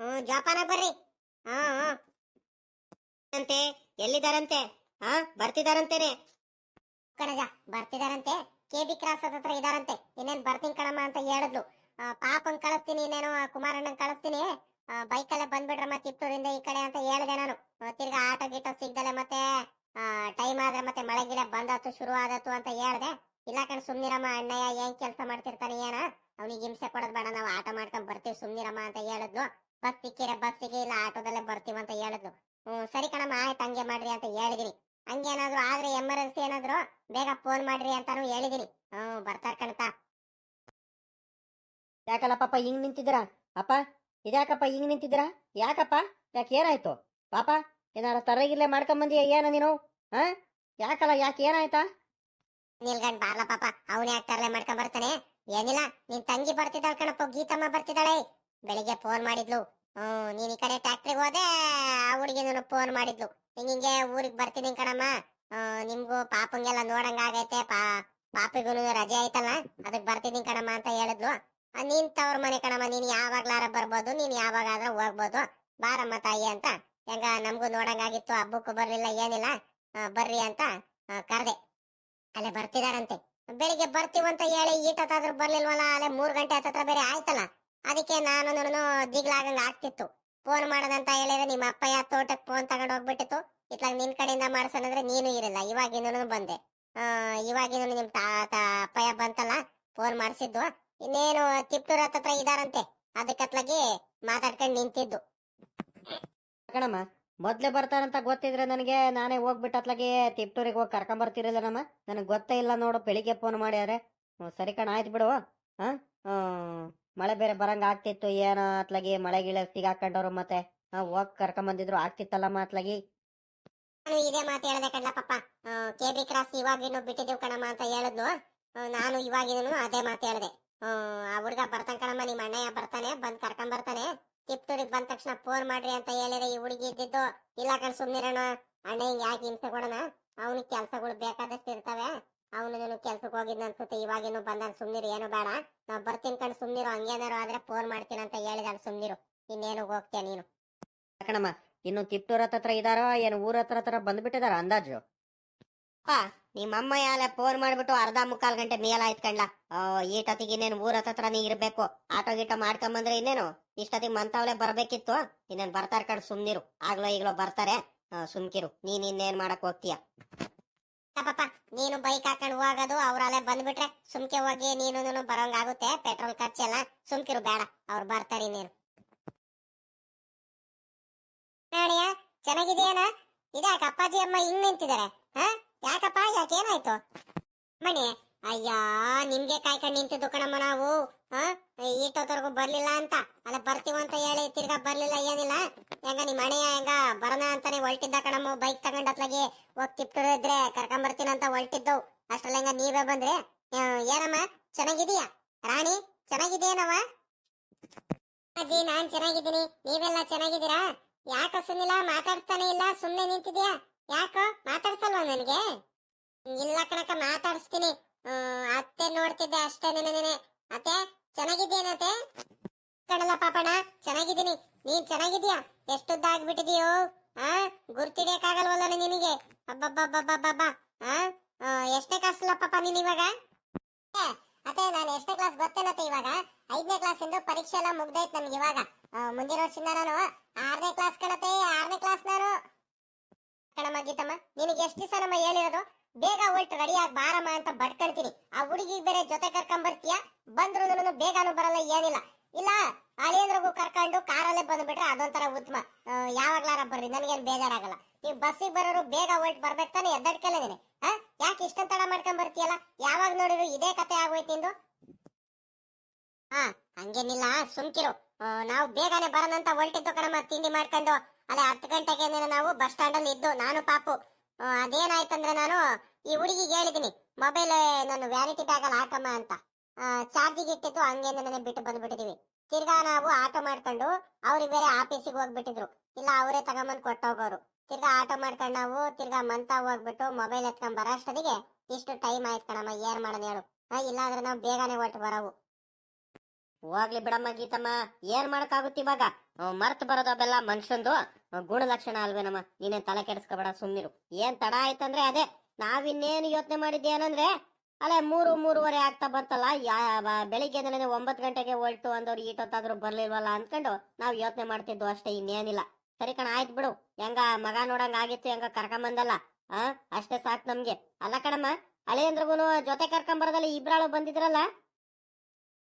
ಹ್ಮ್, ಜೋಪಾನ ಬರ್ರಿ. ಹಾ ಅಂತೆ, ಎಲ್ಲಿದಾರಂತೆ? ಹಾ, ಬರ್ತಿದಾರಂತೇನೆ. ಕಣಜ, ಬರ್ತಿದಾರಂತೆ. ಕೆ ಬಿ ಕ್ರಾಸ್ ಹತ್ರ ಇದಾರಂತೆ. ಇನ್ನೇನ್ ಬರ್ತೀನಿ ಕಣಮ್ಮ ಅಂತ ಹೇಳಿದ್ಲು. ಪಾಪನ್ ಕಳಿಸ್ತೀನಿ, ಇನ್ನೇನು ಕುಮಾರಣ್ಣನ್ ಕಳಿಸ್ತೀನಿ. ಬೈಕಲ್ಲೇ ಬಂದ್ಬಿಡ್ರಮ್ಮ ತಿಪ್ಟೂರಿಂದ ಈ ಕಡೆ ಅಂತ ಹೇಳಿದೆ ನಾನು. ತಿರ್ಗಾ ಆಟೋ ಗೀಟೋ ಸಿಗ್ದಲೆ ಮತ್ತೆ. ಟೈಮ್ ಆದ್ರೆ ಮತ್ತೆ ಮಳೆ ಗಿಡ ಬಂದತ್ತು ಶುರು ಆದತ್ತು ಅಂತ ಹೇಳ್ದೆ. ಇಲ್ಲ ಕಣ್, ಸುಮ್ನಿರಮ್ಮ ಅಣ್ಣಯ್ಯ ಏನ್ ಕೆಲಸ ಮಾಡ್ತಿರ್ತಾನೆ ಏನ? ಅವ್ನಿಗೆ ಹಿಂಸೆ ಕೊಡೋದ್ ಬೇಡ, ನಾವು ಆಟೋ ಮಾಡ್ಕೊಂಡ್ ಬರ್ತೀವಿ, ಸುಮ್ನಿರಮ್ಮ ಅಂತ ಹೇಳಿದ್ಲು. ಬಸ್ ಸಿಕ್ಕಿರೆ ಬಸ್ಸಿಗೆ ಇಲ್ಲ, ಆಟೋದಲ್ಲೇ ಬರ್ತೀವಿ ಅಂತ ಹೇಳಿದ್ಲು. ಹ್ಮ್, ಸರಿ ಕಣಮ್ಮ, ಆಯ್ತು, ಹಂಗೆ ಮಾಡ್ರಿ ಅಂತ ಹೇಳಿದಿನಿ. ಹಂಗೇನಾದ್ರು ಆದ್ರೆ ಎಮರ್ಜೆನ್ಸಿ ಏನಾದ್ರು ಬೇಗ ಫೋನ್ ಮಾಡ್ರಿ ಅಂತಾನು ಹೇಳಿದಿನಿ. ಹ್ಮ್, ಬರ್ತಾರ ಕಣತ ಯಾಕಲ್ಲ ಪಾಪ ಹಿಂಗ್ ನಿಂತಿದ್ದೀರಾ? ಅಪ್ಪ, ಇದ್ಯಾಕಪ್ಪ ಹಿಂಗ್ ನಿಂತಿದ್ದೀರಾ? ಯಾಕಪ್ಪ? ಯಾಕೆ ಏನಾಯ್ತು? ಪಾಪ ಏನಾರ ತರಗಿಲ್ಲೇ ಮಾಡ್ಕೊಂಬಂದಿಯ ಏನ ನೀನು? ಹಾ ಯಾಕಲ್ಲ ಯಾಕೆ, ಏನಾಯ್ತಾ? ನಿಲ್ಗಂಡ್ ಬಾರ್ಲ ಪಾಪ, ಅವನೇ ತರಲೆ ಮಾಡ್ಕೊಂಡ್ ಬರ್ತಾನೆ ಏನಿಲ್ಲ, ನಿನ್ ತಂಗಿ ಬರ್ತಿದ್ದಾಳ ಕಣಪ್ಪ, ಗೀತಮ್ಮ ಬರ್ತಿದ್ದಾಳೆ. ಬೆಳಿಗ್ಗೆ ಫೋನ್ ಮಾಡಿದ್ಲು. ಹ್ಮ್ ನೀನ್ ಈ ಕಡೆ ಟ್ಯಾಕ್ಟ್ರಿಗೆ ಹೋದೆ, ಆ ಹುಡುಗಿನೂ ಫೋನ್ ಮಾಡಿದ್ಲು. ಹಿಂಗಿಂಗೆ ಊರಿಗೆ ಬರ್ತೀನಿ ಕಣಮ್ಮ. ನಿಮ್ಗೂ ಪಾಪಂಗೆಲ್ಲ ನೋಡಂಗ ಆಗೈತೆ, ಪಾ ಪಾಪಿಗೂ ರಜೆ ಆಯ್ತಲ್ಲ, ಅದಕ್ ಬರ್ತೀನಿ ಕಣಮ್ಮ ಅಂತ ಹೇಳಿದ್ಲು. ನೀನ್ ತವ್ರ ಮನೆ ಕಣಮ್ಮ, ನೀನ್ ಯಾವಾಗ್ಲಾರ ಬರ್ಬೋದು, ನೀನ್ ಯಾವಾಗಾದ್ರೂ ಹೋಗ್ಬೋದು. ಬಾರಮ್ಮ ತಾಯಿ ಅಂತ. ಹೆಂಗ ನಮಗೂ ನೋಡಂಗಾಗಿತ್ತು, ಹಬ್ಬಕ್ಕೂ ಬರ್ಲಿಲ್ಲ, ಏನಿಲ್ಲ ಬರ್ರಿ ಅಂತ ಕರೆದೆ. ಅಲ್ಲೇ ಬರ್ತಿದಾರಂತೆ. ಬೆಳಿಗ್ಗೆ ಬರ್ತೀವಂತ ಹೇಳಿ ಈಟತ್ತಾದ್ರೂ ಬರ್ಲಿಲ್ವಲ್ಲ, ಅಲ್ಲೇ ಮೂರ್ ಗಂಟೆ ಹತ್ರ ಬೇರೆ ಆಯ್ತಲ್ಲ. ಅದಕ್ಕೆ ನಾನು ದಿಗ್ಲಾಗಂಗ ಆಗ್ತಿತ್ತು. ಫೋನ್ ಮಾಡದಂತ ಹೇಳಿದ್ರೆ ನಿಮ್ಮ ಅಪ್ಪಯ್ಯ ತೋಟಕ್ಕೆ ಫೋನ್ ತಗೊಂಡು ಹೋಗ್ಬಿಟ್ಟಿತ್ತು. ಇತ್ಲಾಗ ನಿನ್ ಕಡೆಯಿಂದ ಮಾಡ್ಸೋಣಂದ್ರೆ ನೀನು ಇರಲಿಲ್ಲ ಇವಾಗಿನೂ ಬಂದೆ. ಇವಾಗಿನೂ ನಿಮ್ ತಾತ, ಅಪ್ಪಯ್ಯ ಬಂತಲ್ಲ, ಫೋನ್ ಮಾಡಿಸಿದ್ದು. ಇನ್ನೇನು, ತಿಪ್ಟೂರ್ ಹತ್ರ ಇದಾರಂತೆ. ಅದಕ್ಕತ್ಲಾಗಿ ಮಾತಾಡ್ಕೊಂಡು ನಿಂತಿದ್ದು. ಕಣಮ್ಮ ಮೊದ್ಲೇ ಬರ್ತಾರಂತ ಗೊತ್ತಿದ್ರೆ ನನಗೆ ನಾನೇ ಹೋಗ್ಬಿಟ್ಟತ್ಲಾಗೆ ತಿಪ್ಟೂರಿಗೆ ಹೋಗಿ ಕರ್ಕೊಂಬರ್ತಿರಲ್ಲ ನಮ್ಮ ನನಗೆ ಗೊತ್ತೇ ಇಲ್ಲ ನೋಡು ಬೆಳಿಗ್ಗೆ ಫೋನ್ ಮಾಡ್ಯಾರೆ ಸರಿ ಕಣ ಆಯ್ತು ಬಿಡು. ಹಾ? ಮಳೆ ಬೇರೆ ಬರಂಗ ಆಗ್ತಿತ್ತು ಏನೋ ಅತ್ಲಾಗಿ ಮಳೆ ಗಿಳೆ ಸಿಗಾಕೊಂಡವ್ರು ಮತ್ತೆ ಹೋಗಿ ಕರ್ಕೊಂಬಂದಿದ್ರು ಆಗ್ತಿತ್ತಲ್ಲಮ್ಮ ಅತ್ಲಾಗಿ. ನಾನು ಇದೇ ಮಾತು ಹೇಳದೆ ಕಣ್ಣ ಪಪ್ಪ ಕೆ ಕ್ರಾಸ್ ಇವಾಗಿನ್ನು ಬಿಟ್ಟಿದ್ದೀವಿ ಕಣಮ್ಮ ಅಂತ ಹೇಳಿದ್ನು ನಾನು ಇವಾಗಿನೂ ಅದೇ ಮಾತು ಹೇಳ್ದೆ. ಆ, ಹುಡುಗ ಬರ್ತಾನೆ ಕಣಮ್ಮ ನಿಮ್ಮ ಅಣ್ಣಯ್ಯ ಬರ್ತಾನೆ ಬಂದ್ ಕರ್ಕೊಂಡ್ ತಿಪ್ಟೂರಿಗೆ ಬಂದ ತಕ್ಷಣ ಫೋನ್ ಮಾಡ್ರಿ ಅಂತ ಹೇಳಿದ್ರೆ ಈ ಹುಡುಗಿ ಇದ್ದಿದ್ದು ಇಲ್ಲ ಕಣ್ ಸುಮ್ನಿರೋಣ ಅಣ್ಣ ಹಿಂಗ್ ಯಾಕೆ ಹಿಂಸೆ ಕೊಡೋಣ? ಅವನಿಗೆ ಕೆಲ್ಸಗಳು ಬೇಕಾದಷ್ಟು ಇರ್ತವೆ. ಅವನು ಕೆಲ್ಸಕ್ಕೆ ಹೋಗಿದ್ನ ಅನ್ಸುತ್ತೆ ಇವಾಗೇನು ಬಂದಾನ ಸುಮ್ನಿರು ಏನು ಬೇಡ. ನಾವು ಬರ್ತೀನಿ ಕಣ್ ಸುಮ್ನಿರು ಹಂಗೇನಾರು ಆದ್ರೆ ಫೋನ್ ಮಾಡ್ತೀನಿ ಅಂತ ಹೇಳಿದಾನ ಸುಮ್ನಿರು. ಇನ್ನೇನು ಹೋಗ್ತೀಯ ನೀನು? ಕಣಮ್ಮ ಇನ್ನು ತಿಪ್ಟೂರ ಹತ್ರ ಇದಾರೋ ಏನು ಊರ ಹತ್ರ ಹತ್ರ ಬಂದ್ಬಿಟ್ಟಿದಾರ ಅಂದಾಜು? ನಿಮ್ಮಮ್ಮ ಯಾಲೆ ಫೋನ್ ಮಾಡ್ಬಿಟ್ಟು ಅರ್ಧ ಮುಕ್ಕಾಲ್ ಗಂಟೆ ಮೇಲಾಯ್ತು ಕಣ್ಲ. ಈಟೊತ್ತಿಗೆ ಇನ್ನೇನು ಊರ ಹತ್ರ ನೀ ಇರ್ಬೇಕು. ಆಟೋ ಗೀಟೋ ಮಾಡ್ಕೊಂಬಂದ್ರೆ ಇನ್ನೇನು? ಇಷ್ಟೊತ್ತಿಗೆ ಮಂತಾವ್ಲೆ ಬರ್ಬೇಕಿತ್ತು. ಇನ್ನೇನ್ ಬರ್ತಾರ ಕಣ್ ಸುಮ್ನಿರು. ಆಗ್ಲೋ ಈಗ್ಲೋ ಬರ್ತಾರೆ. ಸುಮ್ಕಿರು. ನೀನ್ ಇನ್ನೇನ್ ಮಾಡಕ್ ಹೋಗ್ತೀಯ? ಪಾಪ ನೀನು ಬೈಕ್ ಹಾಕೊಂಡು ಹೋಗೋದು ಅವ್ರಲ್ಲೇ ಬಂದ್ಬಿಟ್ರೆ ಸುಮ್ಕೆ ಹೋಗಿ ನೀನು ಬರೋಂಗಾಗುತ್ತೆ. ಪೆಟ್ರೋಲ್ ಖರ್ಚೆಲ್ಲ ಸುಮ್ಕಿರು ಬೇಡ. ಅವ್ರು ಬರ್ತಾರೆ ನೀನು ನಾಡಿಯ ಚೆನ್ನಾಗಿದೆಯೇನ? ಅಪ್ಪಾಜಿ ಅಮ್ಮ ಹಿಂಗ್ ನಿಂತಿದ್ದಾರೆ ಹ? ಯಾಕಪ್ಪ ಯಾಕೆ ಏನಾಯ್ತು ಮಣಿ ಅಯ್ಯ, ನಿಮ್ಗೆ ಕಾಯ್ಕೊಂಡು ನಿಂತಿದ್ದು ಕಣಮ್ಮ ನಾವು ಈಟೋತವರೆಗೂ ಬರ್ಲಿಲ್ಲ ಅಂತ. ಅಲ್ಲ ಬರ್ತೀವಂತ ಹೇಳಿ ತಿರ್ಗಾ ಬರ್ಲಿಲ್ಲ, ಏನಿಲ್ಲ. ಹೆಂಗ ನಿಮ್ ಮನೆಯ ಹೆಂಗ ಬರೋಣ ಅಂತಾನೆ ಹೊಲ್ಟಿದ್ದ ಕಣಮ್ಮ ಬೈಕ್ ತಗೊಂಡ್ ಅತ್ಲಾಗಿ ಹೋಗ್ ತಿಪ್ಟೂರ್ ಇದ್ರೆ ಕರ್ಕೊಂಡ್ ಅಂತ ಹೊಲ್ಟಿದ್ದವು ಅಷ್ಟ್ರಲ್ಲಿ ಹೆಂಗ ನೀವೇ ಬಂದ್ರೆ? ಏನಮ್ಮ ಚೆನ್ನಾಗಿದೀಯಾ ರಾಣಿ ಚೆನ್ನಾಗಿದೆಯೇನವ ಅಜ್ಜಿ, ನಾನ್ ಚೆನ್ನಾಗಿದ್ದೀನಿ. ನೀವೆಲ್ಲ ಚೆನ್ನಾಗಿದ್ದೀರಾ? ಯಾಕ ಸುನಿಲ್ಲ ಮಾತಾಡ್ತಾನೆ ಇಲ್ಲ, ಸುಮ್ನೆ ನಿಂತಿದ್ಯಾ? ಯಾಕೋ? ಮಾತಾಡ್ಸಲ್ವಾ ನನಗೆ? ಇಲ್ಲ ಕಣಕ ಮಾತಾಡಿಸ್ತೀನಿ. ಅತ್ತೆ ನೋಡ್ತಿದ್ದೆ ಅಷ್ಟೇ ನೆನೆ ಅತ್ತೆ ಚೆನ್ನಾಗಿದ್ದೇನತ್ತೆ ಕಣಲ್ಲ ಪಾಪಣ್ಣ, ಚೆನ್ನಾಗಿದ್ದೀನಿ. ನೀನ್ ಚೆನ್ನಾಗಿದ್ಯಾ ಎಷ್ಟುದ್ದ ಆಗ್ಬಿಟ್ಟಿದೀಯೋ? ಆ, ಗುರ್ತಿಡಿಯಕ್ಕಾಗಲ್ವಲ್ಲ ನಿನಗೆ? ಅಬ್ಬಬ್ಬಬ್ಬಬ್ಬಬ್ಬ ಆ ಎಷ್ಟೇ ಕ್ಲಾಸ್ ಪಾಪ ನೀನ್ ಇವಾಗ? ಅತ್ತೆ, ನಾನು ಎಷ್ಟೇ ಕ್ಲಾಸ್ ಗೊತ್ತೇನತ್ತೆ ಇವಾಗ? ಐದನೇ ಕ್ಲಾಸ್ ಇಂದ ಪರೀಕ್ಷೆ ಎಲ್ಲ ಮುಗ್ದೈತ್ ನನ್ಗೆ ಇವಾಗ. ಮುಂದಿನ ವರ್ಷದಿಂದ ನಾನು ಆರನೇ ಕ್ಲಾಸ್ ಕಣತೆ ಆರನೇ ಕ್ಲಾಸ್ ನಾನು. ಕಣಮ್ಮ ಗೀತಮ್ಮ, ನಿನಗೆ ಎಷ್ಟು ದಿವಸ ನಮ್ಮ ಹೇಳಿರೋದು? ಬೇಗ ಒಲ್ಟ್ ರೆಡಿ ಆಗಿ ಬಾರಮ್ಮ ಅಂತ ಬಡ್ಕಂತೀನಿ ಆ ಹುಡುಗಿ ಬೇರೆ ಜೊತೆ ಕರ್ಕೊಂಡ್ ಬರ್ತೀಯ ಬಂದ್ರು ನಾನು ಬೇಗನೂ ಬರಲ್ಲ, ಏನಿಲ್ಲ. ಇಲ್ಲ, ಅಳಿಯಂದ್ರಿಗೂ ಕರ್ಕೊಂಡು ಕಾರಲ್ಲೇ ಬಂದ್ಬಿಟ್ರೆ ಅದೊಂಥರ ಉತ್ತಮ. ಯಾವಾಗ್ಲಾರ ಬರ್ರಿ, ನನಗೇನು ಬೇಜಾರಾಗಲ್ಲ. ನೀವು ಬಸ್ಸಿಗೆ ಬರೋರು ಬೇಗ ಒಲ್ಟ್ ಬರ್ಬೇಕು ತಾನೆ ಎದ್ದಡ್ಕಲ್ಲ ನೀನೆ ಹಾ ಯಾಕೆ ಇಷ್ಟೊಂದು ತಡ ಮಾಡ್ಕೊಂಡ್ ಬರ್ತೀಯಲ್ಲ ಯಾವಾಗ ನೋಡಿದ್ರು ಇದೇ ಕತೆ ಆಗೋಯ್ತು ನಿಂದು? ಹಾ ಹಂಗೇನಿಲ್ಲ, ಸುಮ್ಕಿರು. ನಾವು ಬೇಗನೆ ಬರೋಣ ಅಂತ ಹೊಲ್ಟಿದ್ದು ಕಣಮ್ಮ, ತಿಂಡಿ ಮಾಡ್ಕೊಂಡು. ಅಲ್ಲೇ ಹತ್ತು ಗಂಟೆಗೆ ನಾವು ಬಸ್ ಸ್ಟ್ಯಾಂಡ್ ಅಲ್ಲಿ ಇದ್ದು, ನಾನು ಪಾಪು. ಅದೇನಾಯ್ತಂದ್ರೆ ನಾನು ಈ ಹುಡುಗಿಗೆ ಹೇಳಿದೀನಿ ಮೊಬೈಲ್ ನಾನು ವ್ಯಾನಿಟಿ ಬ್ಯಾಗ್ ಅಲ್ಲಿ ಹಾಕಮ್ಮ ಅಂತ. ಚಾರ್ಜಿಗೆ ಇಟ್ಟಿದ್ದು ಹಂಗೆ ನನಗೆ ಬಿಟ್ಟು ಬಂದ್ಬಿಟ್ಟಿದೀವಿ. ತಿರ್ಗಾ ನಾವು ಆಟೋ ಮಾಡ್ಕೊಂಡು ಅವ್ರಿಗೆ ಬೇರೆ ಆಫೀಸಿಗೆ ಹೋಗ್ಬಿಟ್ಟಿದ್ರು. ಇಲ್ಲ, ಅವರೇ ತಗೊಂಬಂದ್ ಕೊಟ್ಟೋಗೋರು ತಿರ್ಗಾ ಆಟೋ ಮಾಡ್ಕೊಂಡು ನಾವು ತಿರ್ಗಾ ಮಂತ ಹೋಗ್ಬಿಟ್ಟು ಮೊಬೈಲ್ ಎತ್ಕೊಂಡ್ ಬರೋ ಅಷ್ಟೊತ್ತಿಗೆ ಇಷ್ಟು ಟೈಮ್ ಆಯ್ತು ಕಣಮ್ಮ, ಏನ್ ಮಾಡೋಣ ಹೇಳು. ಇಲ್ಲಾಂದ್ರೆ ನಾವು ಬೇಗನೆ ಹೊಟ್ಟು ಬರೋವು. ಹೋಗ್ಲಿ ಬಿಡಮ್ಮ ಗೀತಮ್ಮ, ಏನ್ ಮಾಡಕ್ಕಾಗುತ್ತೆ ಇವಾಗ? ಮರ್ತ್ ಬರೋದು ಅವೆಲ್ಲ ಮನುಷ್ಯಂದು ಗುಣ ಲಕ್ಷಣ ಅಲ್ವೇನಮ್ಮ? ನೀನೇನ್ ತಲೆ ಕೆಡಿಸ್ಕೊಬೇಡ ಸುಮ್ಮನಿರು ಏನ್ ತಡ ಆಯ್ತಂದ್ರೆ ಅದೇ, ನಾವಿನ್ನೇನು ಯೋಚನೆ ಮಾಡಿದ್ದೇನಂದ್ರೆ ಅಲ್ಲೇ ಮೂರು, ಮೂರುವರೆ ಆಗ್ತಾ ಬಂತಲ್ಲ, ಯಾ- ಬೆಳಿಗ್ಗೆ ಒಂಬತ್ತು ಗಂಟೆಗೆ ಹೊಲ್ಟು ಅಂದವ್ರು ಈಟೊತ್ತಾದ್ರೂ ಬರ್ಲಿಲ್ವಲ್ಲ ಅನ್ಕೊಂಡು ನಾವ್ ಯೋಚನೆ ಮಾಡ್ತಿದ್ವು ಅಷ್ಟೇ, ಇನ್ನೇನಿಲ್ಲ. ಸರಿ ಕಣ, ಆಯ್ತು ಬಿಡು. ಹೆಂಗ, ಮಗ ನೋಡಂಗ ಆಗಿತ್ತು, ಹೆಂಗ ಕರ್ಕೊಂಬಂದಲ್ಲ ಆ, ಅಷ್ಟೇ ಸಾಕು ನಮ್ಗೆ. ಅಲ್ಲ ಕಣಮ್ಮ ಅಳಿಯಂದ್ರಿಗೂನು ಜೊತೆ ಕರ್ಕೊಂಬರದಲ್ಲಿ ಇಬ್ರಾಳು ಬಂದಿದ್ರಲ್ಲ?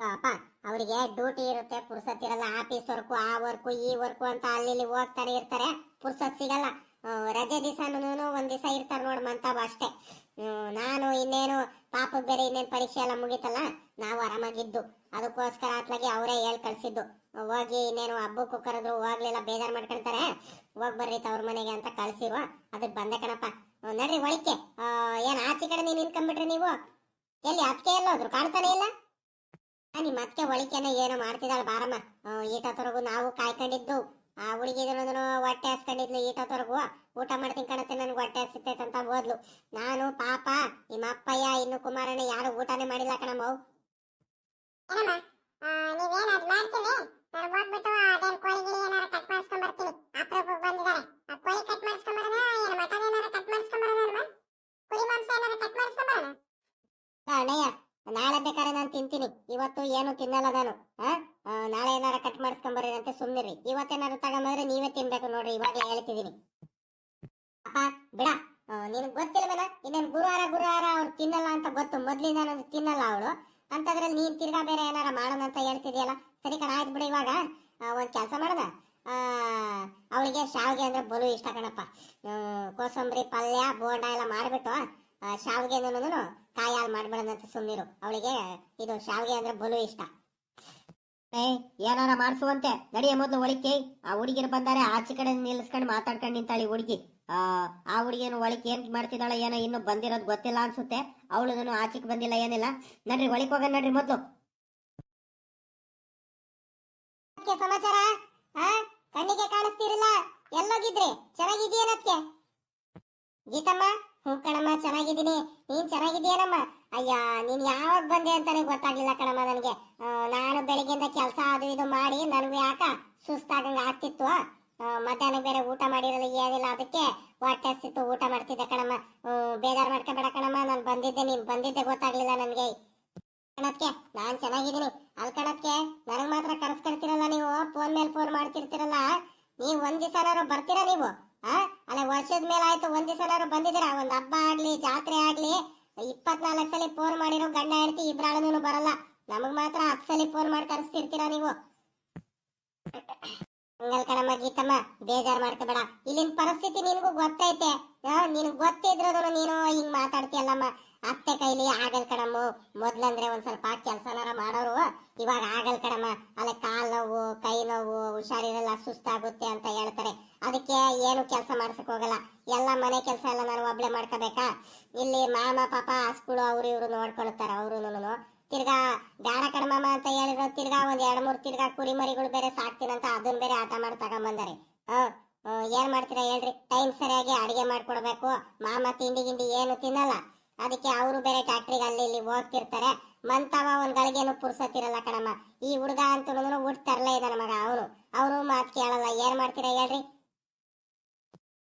ಪಾಪ, ಅವರಿಗೆ ಡ್ಯೂಟಿ ಇರುತ್ತೆ, ಪುರ್ಸತ್ ಇರಲ್ಲ ಆಫೀಸ್ ವರ್ಕು ಆ ವರ್ಕು ಈ ವರ್ಕು ಅಂತ ಅಲ್ಲಿ ಇಲ್ಲಿ ಹೋಗ್ತಾನೆ ಇರ್ತಾರೆ. ಪುರ್ಸತ್ ಸಿಗಲ್ಲ. ರಜೆ ದಿವಸನೂ ಒಂದ್ ದಿವಸ ಇರ್ತಾರೆ ನೋಡ್ ಮಂತಾಬ ಅಷ್ಟೇ. ನಾನು ಇನ್ನೇನು ಪಾಪ ಬೇರೆ ಇನ್ನೇನು ಪರೀಕ್ಷೆ ಎಲ್ಲ ಮುಗೀತಲ್ಲ, ನಾವು ಆರಾಮಾಗಿದ್ದು. ಅದಕ್ಕೋಸ್ಕರ ಅತ್ಲಾಗಿ ಅವರೇ ಹೇಳಿ ಕಳ್ಸಿದ್ದು. ಹೋಗಿ ಇನ್ನೇನು ಹಬ್ಬಕ್ಕೂ ಕರೆದ್ರು ಹೋಗ್ಲಿಲ್ಲ, ಬೇಜಾರ್ ಮಾಡ್ಕೊಂತಾರೆ. ಹೋಗ್ ಬರ್ರಿ ತವ್ರ ಮನೆಗೆ ಅಂತ ಕಳ್ಸಿರುವ ಅದಕ್ಕೆ ಬಂದೆ ಕಣಪ್ಪ. ನಡ್ರಿ, ಒಳಕ್ಕೆ. ಏನ್ ಆಚೆ ಕಡೆ ನೀನು ನಿಂತ್ಕೊಂಡ್ಬಿಟ್ರಿ ನೀವು? ಎಲ್ಲಿ ಅದಕ್ಕೆ ಎಲ್ಲೋದ್ರು? ಕಾಣ್ತಾನೆ ಇಲ್ಲ? ನಿಮ್ಮ ಅತ್ತೆ ಒಳಿಕೆನ ಏನೋ ಮಾಡ್ತಿದ್ದಾಳೆ ಬಾರಮ್ಮ. ಈಟತ್ತವರೆಗೂ ನಾವು ಕಾಯ್ಕೊಂಡಿದ್ದು. ಆ ಹುಡುಗಿದ್ರು ಹೊಟ್ಟೆ ಈಟ ಈಟತ್ತವರೆಗೂ ಊಟ ಮಾಡ್ತೀನಿ ಕಣತ್ತೆ ನನ್ಗೆ ಹೊಟ್ಟೆ ಹಸಿತೈತೆ ಅಂತ ಹೋದ್ಲು. ನಾನು ಪಾಪ ನಿಮ್ಮ ಅಪ್ಪಯ್ಯ ಇನ್ನು ಕುಮಾರಣ್ಣ ಯಾರು ಊಟನೇ ಮಾಡಿಲ್ಲ ಕಣಮ್ಮ. ಅವು. ನೀವೇನ್ ಅದ್ ಮಾಡ್ತೀನಿ ನಾನು ಹೋಗ್ಬಿಟ್ಟು ಅದೇನ್ ಕೋಳಿ ಗಿಳಿ ಏನಾರ ಕಟ್ ಮಾಡಿಸ್ಕೊಂಡ್ ಬರ್ತೀನಿ ಅಪರೂಪಕ್ಕೆ ಬಂದಿದ್ದಾರೆ. ಆ ಕೋಳಿ ಕಟ್ ಮಾಡಿಸ್ಕೊಂಡ್ ಬರೋಣ ಏನು ಮಟನ್ ಏನಾರ ಕಟ್ ಮಾಡಿಸ್ಕೊಂಡ್ ಬರೋಣ ಅಲ್ವಾ ಕುರಿ ಮಾಂಸ ಏನಾರ ಕಟ್ ಮಾಡಿಸ್ಕೊಂಡ್ ಬರೋಣ ಆ, ಅಣ್ಣಯ್ಯ ನಾಳೆ ಬೇಕಾದ್ರೆ ನಾನು ತಿಂತೀನಿ. ಇವತ್ತು ಏನು ತಿನ್ನಲ್ಲ ನಾನು. ನಾಳೆ ಏನಾರ ಕಟ್ ಮಾಡಿಸ್ಕೊಂಬರ್ರಿ ಅಂತ ಸುಮ್ಮನಿರಿ ಇವತ್ತೇನಾರು ತಗೊಂಬಂದ್ರೆ ನೀವೇ ತಿನ್ಬೇಕು ನೋಡ್ರಿ, ಇವಾಗಲೇ ಹೇಳ್ತಿದ್ದೀನಿ ಅಪ್ಪ, ಬಿಡ. ನಿನಗೆ ಗೊತ್ತಿಲ್ವೇನ ಇನ್ನೇನು ಗುರುವಾರ ಗುರುವಾರ ಅವ್ರು ತಿನ್ನಲ್ಲ ಅಂತ ಗೊತ್ತು. ಮೊದ್ಲಿಂದ ನಾನು ತಿನ್ನಲ್ಲ ಅವಳು. ಅಂತದ್ರಲ್ಲಿ ನೀನ್ ತಿರ್ಗಾ ಬೇರೆ ಏನಾರ ಮಾಡೋಣ ಅಂತ ಹೇಳ್ತಿದ್ಯಲ್ಲ? ಸರಿ ಕಣ, ಆಯ್ತು ಬಿಡು ಇವಾಗ. ಒಂದು ಕೆಲಸ ಮಾಡೋಣ. ಅವಳಿಗೆ ಶಾವಿಗೆ ಅಂದ್ರೆ ಬಲು ಇಷ್ಟ ಕಣಪ್ಪ. ಕೋಸಂಬರಿ ಪಲ್ಯ, ಬೋಂಡ ಎಲ್ಲ ಮಾಡ್ಬಿಟ್ಟು ಶಾವಿಗೆ ಕಾಯಿ ಹಾಲು ಅಂತ ಸುಮ್ಮನಿರು ಅವಳಿಗೆ ಇದು ಶಾವಿಗೆ ಅಂದ್ರೆ ಬಲು ಇಷ್ಟ. ಏ ಏನಾರ ಮಾಡಿಸುವಂತೆ. ನಡೆಯ ಮೊದಲು ಒಳಿಕೆ. ಆ ಹುಡುಗಿರು ಬಂದಾರೆ, ಆಚೆ ಕಡೆ ನಿಲ್ಲಿಸ್ಕೊಂಡು ಮಾತಾಡ್ಕೊಂಡು ನಿಂತಾಳಿ ಹುಡುಗಿ. ಆ ಹುಡುಗಿಯನ್ನು ಒಳಕ್ಕೆ ಏನ್ ಮಾಡ್ತಿದ್ದಾಳೆ, ಏನೋ ಇನ್ನು ಬಂದಿರೋದು ಗೊತ್ತಿಲ್ಲ ಅನ್ಸುತ್ತೆ. ಅವಳು ಆಚೆಗೆ ಬಂದಿಲ್ಲ, ಏನಿಲ್ಲ. ನಡ್ರಿ, ಒಳಕ್ ಹೋಗ ನಡ್ರಿ ಮೊದಲು. ಸಮಾಚಾರ? ಕಣ್ಣಿಗೆ ಕಾಣಿಸ್ತಿರಲ್ಲ ಎಲ್ಲೋಗಿದ್ರಿ? ಚೆನ್ನಾಗಿದೆಯೇನಕ್ಕೆ ಗೀತಮ್ಮ? ಹ್ಞೂ ಕಣಮ್ಮ, ಚೆನ್ನಾಗಿದ್ದೀನಿ. ನೀನ್ ಚೆನ್ನಾಗಿದೆಯೇನಮ್ಮ ಅಯ್ಯ, ನೀನ್ ಯಾವಾಗ ಬಂದೆ ಅಂತಾನೆ ಗೊತ್ತಾಗ್ಲಿಲ್ಲ ಕಣಮ್ಮ ನನಗೆ. ನಾನು ಬೆಳಿಗ್ಗೆಯಿಂದ ಕೆಲಸ ಅದು ಇದು ಮಾಡಿ ನನಗೂ ಯಾಕ ಸುಸ್ತಾಗಂಗ ಆಗ್ತಿತ್ತು ಮಧ್ಯಾಹ್ನ ಬೇರೆ ಊಟ ಮಾಡಿರಲ್ಲ, ಏನಿಲ್ಲ ಅದಕ್ಕೆ ಹೊಟ್ಟೆ ಹಸಿತ್ತು ಊಟ ಮಾಡ್ತಿದ್ದೆ ಕಣಮ್ಮ. ಬೇಜಾರ್ ಮಾಡ್ಕೊಬೇಡ ಕಣಮ್ಮ, ನಾನು ಬಂದಿದ್ದೆ, ನೀನ್ ಬಂದಿದ್ದೆ ಗೊತ್ತಾಗ್ಲಿಲ್ಲ ನನಗೆ. ಕಣಕ್ಕೆ ನಾನ್ ಚೆನ್ನಾಗಿದ್ದೀನಿ. ಅಲ್ ಕಣಕ್ಕೆ ನನಗೆ ಮಾತ್ರ ಕರ್ಸ್ಕೊಳ್ತಿರಲ್ಲ ನೀವು? ಫೋನ್ ಮೇಲೆ ಫೋನ್ ಮಾಡ್ತಿರ್ತಿರಲ್ಲ ನೀವು ಒಂದ್ ದಿವಸನಾರು ಬರ್ತೀರಾ ನೀವು? ಅಲ್ಲ, ವರ್ಷದ ಮೇಲೆ ಆಯ್ತು, ಒಂದ್ ದಿವಸ ಬಂದಿದ್ದೀರಾ? ಒಂದ್ ಹಬ್ಬ ಆಗ್ಲಿ, ಜಾತ್ರೆ ಆಗ್ಲಿ, ಇಪ್ಪತ್ನಾಲ್ಕು ಸಲ ಫೋನ್ ಮಾಡಿರೋ ಗಂಡ ಹೆಂಡತಿ ಇಬ್ರಾಳನು ಬರಲ್ಲ. ನಮಗ್ ಮಾತ್ರ ಹತ್ತು ಸಲ ಫೋನ್ ಮಾಡಿ ಕರೆಸ್ತಿರ್ತೀರಾ ನೀವು? ಹಂಗಲ್ ಕಣಮ್ಮ ಗೀತಮ್ಮ, ಬೇಜಾರ್ ಮಾಡ್ಕೋಬೇಡ ಇಲ್ಲಿನ ಪರಿಸ್ಥಿತಿ ನಿನಗೂ ಗೊತ್ತೈತೆ. ನಿನ್ಗ್ ಗೊತ್ತಿದ್ರೂ ನೀನು ಹಿಂಗ್ ಮಾತಾಡ್ತೀಯಲ್ಲಮ್ಮ. ಅತ್ತೆ ಕೈಲಿ ಆಗಲ್ ಕಣಮ್ಮ. ಮೊದ್ಲಂದ್ರೆ ಒಂದ್ ಸ್ವಲ್ಪ ಕೆಲ್ಸನಾರ ಮಾಡೋರು. ಇವಾಗ ಆಗಲ್ ಕಣಮ್ಮ. ಅಲ್ಲ ಕಾಲ್ ನೋವು ಕೈ ನೋವು ಹುಷಾರಿರಲ್ಲ ಸುಸ್ತಾಗುತ್ತೆ ಅಂತ ಹೇಳ್ತಾರೆ. ಅದಕ್ಕೆ ಏನು ಕೆಲಸ ಮಾಡ್ಸಕ್ ಹೋಗಲ್ಲ. ಎಲ್ಲ ಮನೆ ಕೆಲಸ ಎಲ್ಲ ನಾನು ಒಬ್ಳೆ ಮಾಡ್ಕೋಬೇಕಾ? ಇಲ್ಲಿ ಮಾಮ ಪಾಪ ಹಸ್ಗಳು ಅವ್ರು ಇವ್ರು ನೋಡ್ಕೊಳ್ತಾರ ಅವ್ರು ತಿರ್ಗಾ ಬೇಡ ಕಣಮ್ಮ ಅಂತ ಹೇಳಿದ್ರು ತಿರ್ಗಾ ಒಂದ್ ಎರಡ್ ಮೂರ್ ತಿರ್ಗಾ ಕುರಿಮರಿಗಳು ಬೇರೆ ಸಾಕ್ತೀನಂತ ಅದನ್ನ ಬೇರೆ ಆಟ ಮಾಡಿ ತಗೊಂಬಂದಾರೆ. ಬಂದಾರೆ ಆ, ಏನ್ ಮಾಡ್ತೀರಾ ಹೇಳ್ರಿ? ಟೈಮ್ ಸರಿಯಾಗಿ ಅಡಿಗೆ ಮಾಡ್ಕೊಡ್ಬೇಕು. ಮಾಮ ತಿಂಡಿ ಗಿಂಡಿ ಏನು ತಿನ್ನಲ್ಲ. ಅದಕ್ಕೆ ಅವರು ಬೇರೆ ಟ್ಯಾಕ್ಟ್ರಿಗೆ ಅಲ್ಲಿ ಇಲ್ಲಿ ಹೋಗ್ತಿರ್ತಾರೆ. ಮಂತವ ಒಂದ್ ಗಳಿಗೆನು ಪುರ್ಸತ್ತಿರಲ್ಲ ಕಣಮ್ಮ. ಈ ಹುಡುಗ ಅಂತ ಊಟ ತರಲೇ ಇದ್ದಾನ ಮಗ ಅವನು. ಅವರು ಮಾತು ಕೇಳಲ್ಲ. ಏನ್ ಮಾಡ್ತೀರಾ ಹೇಳ್ರಿ.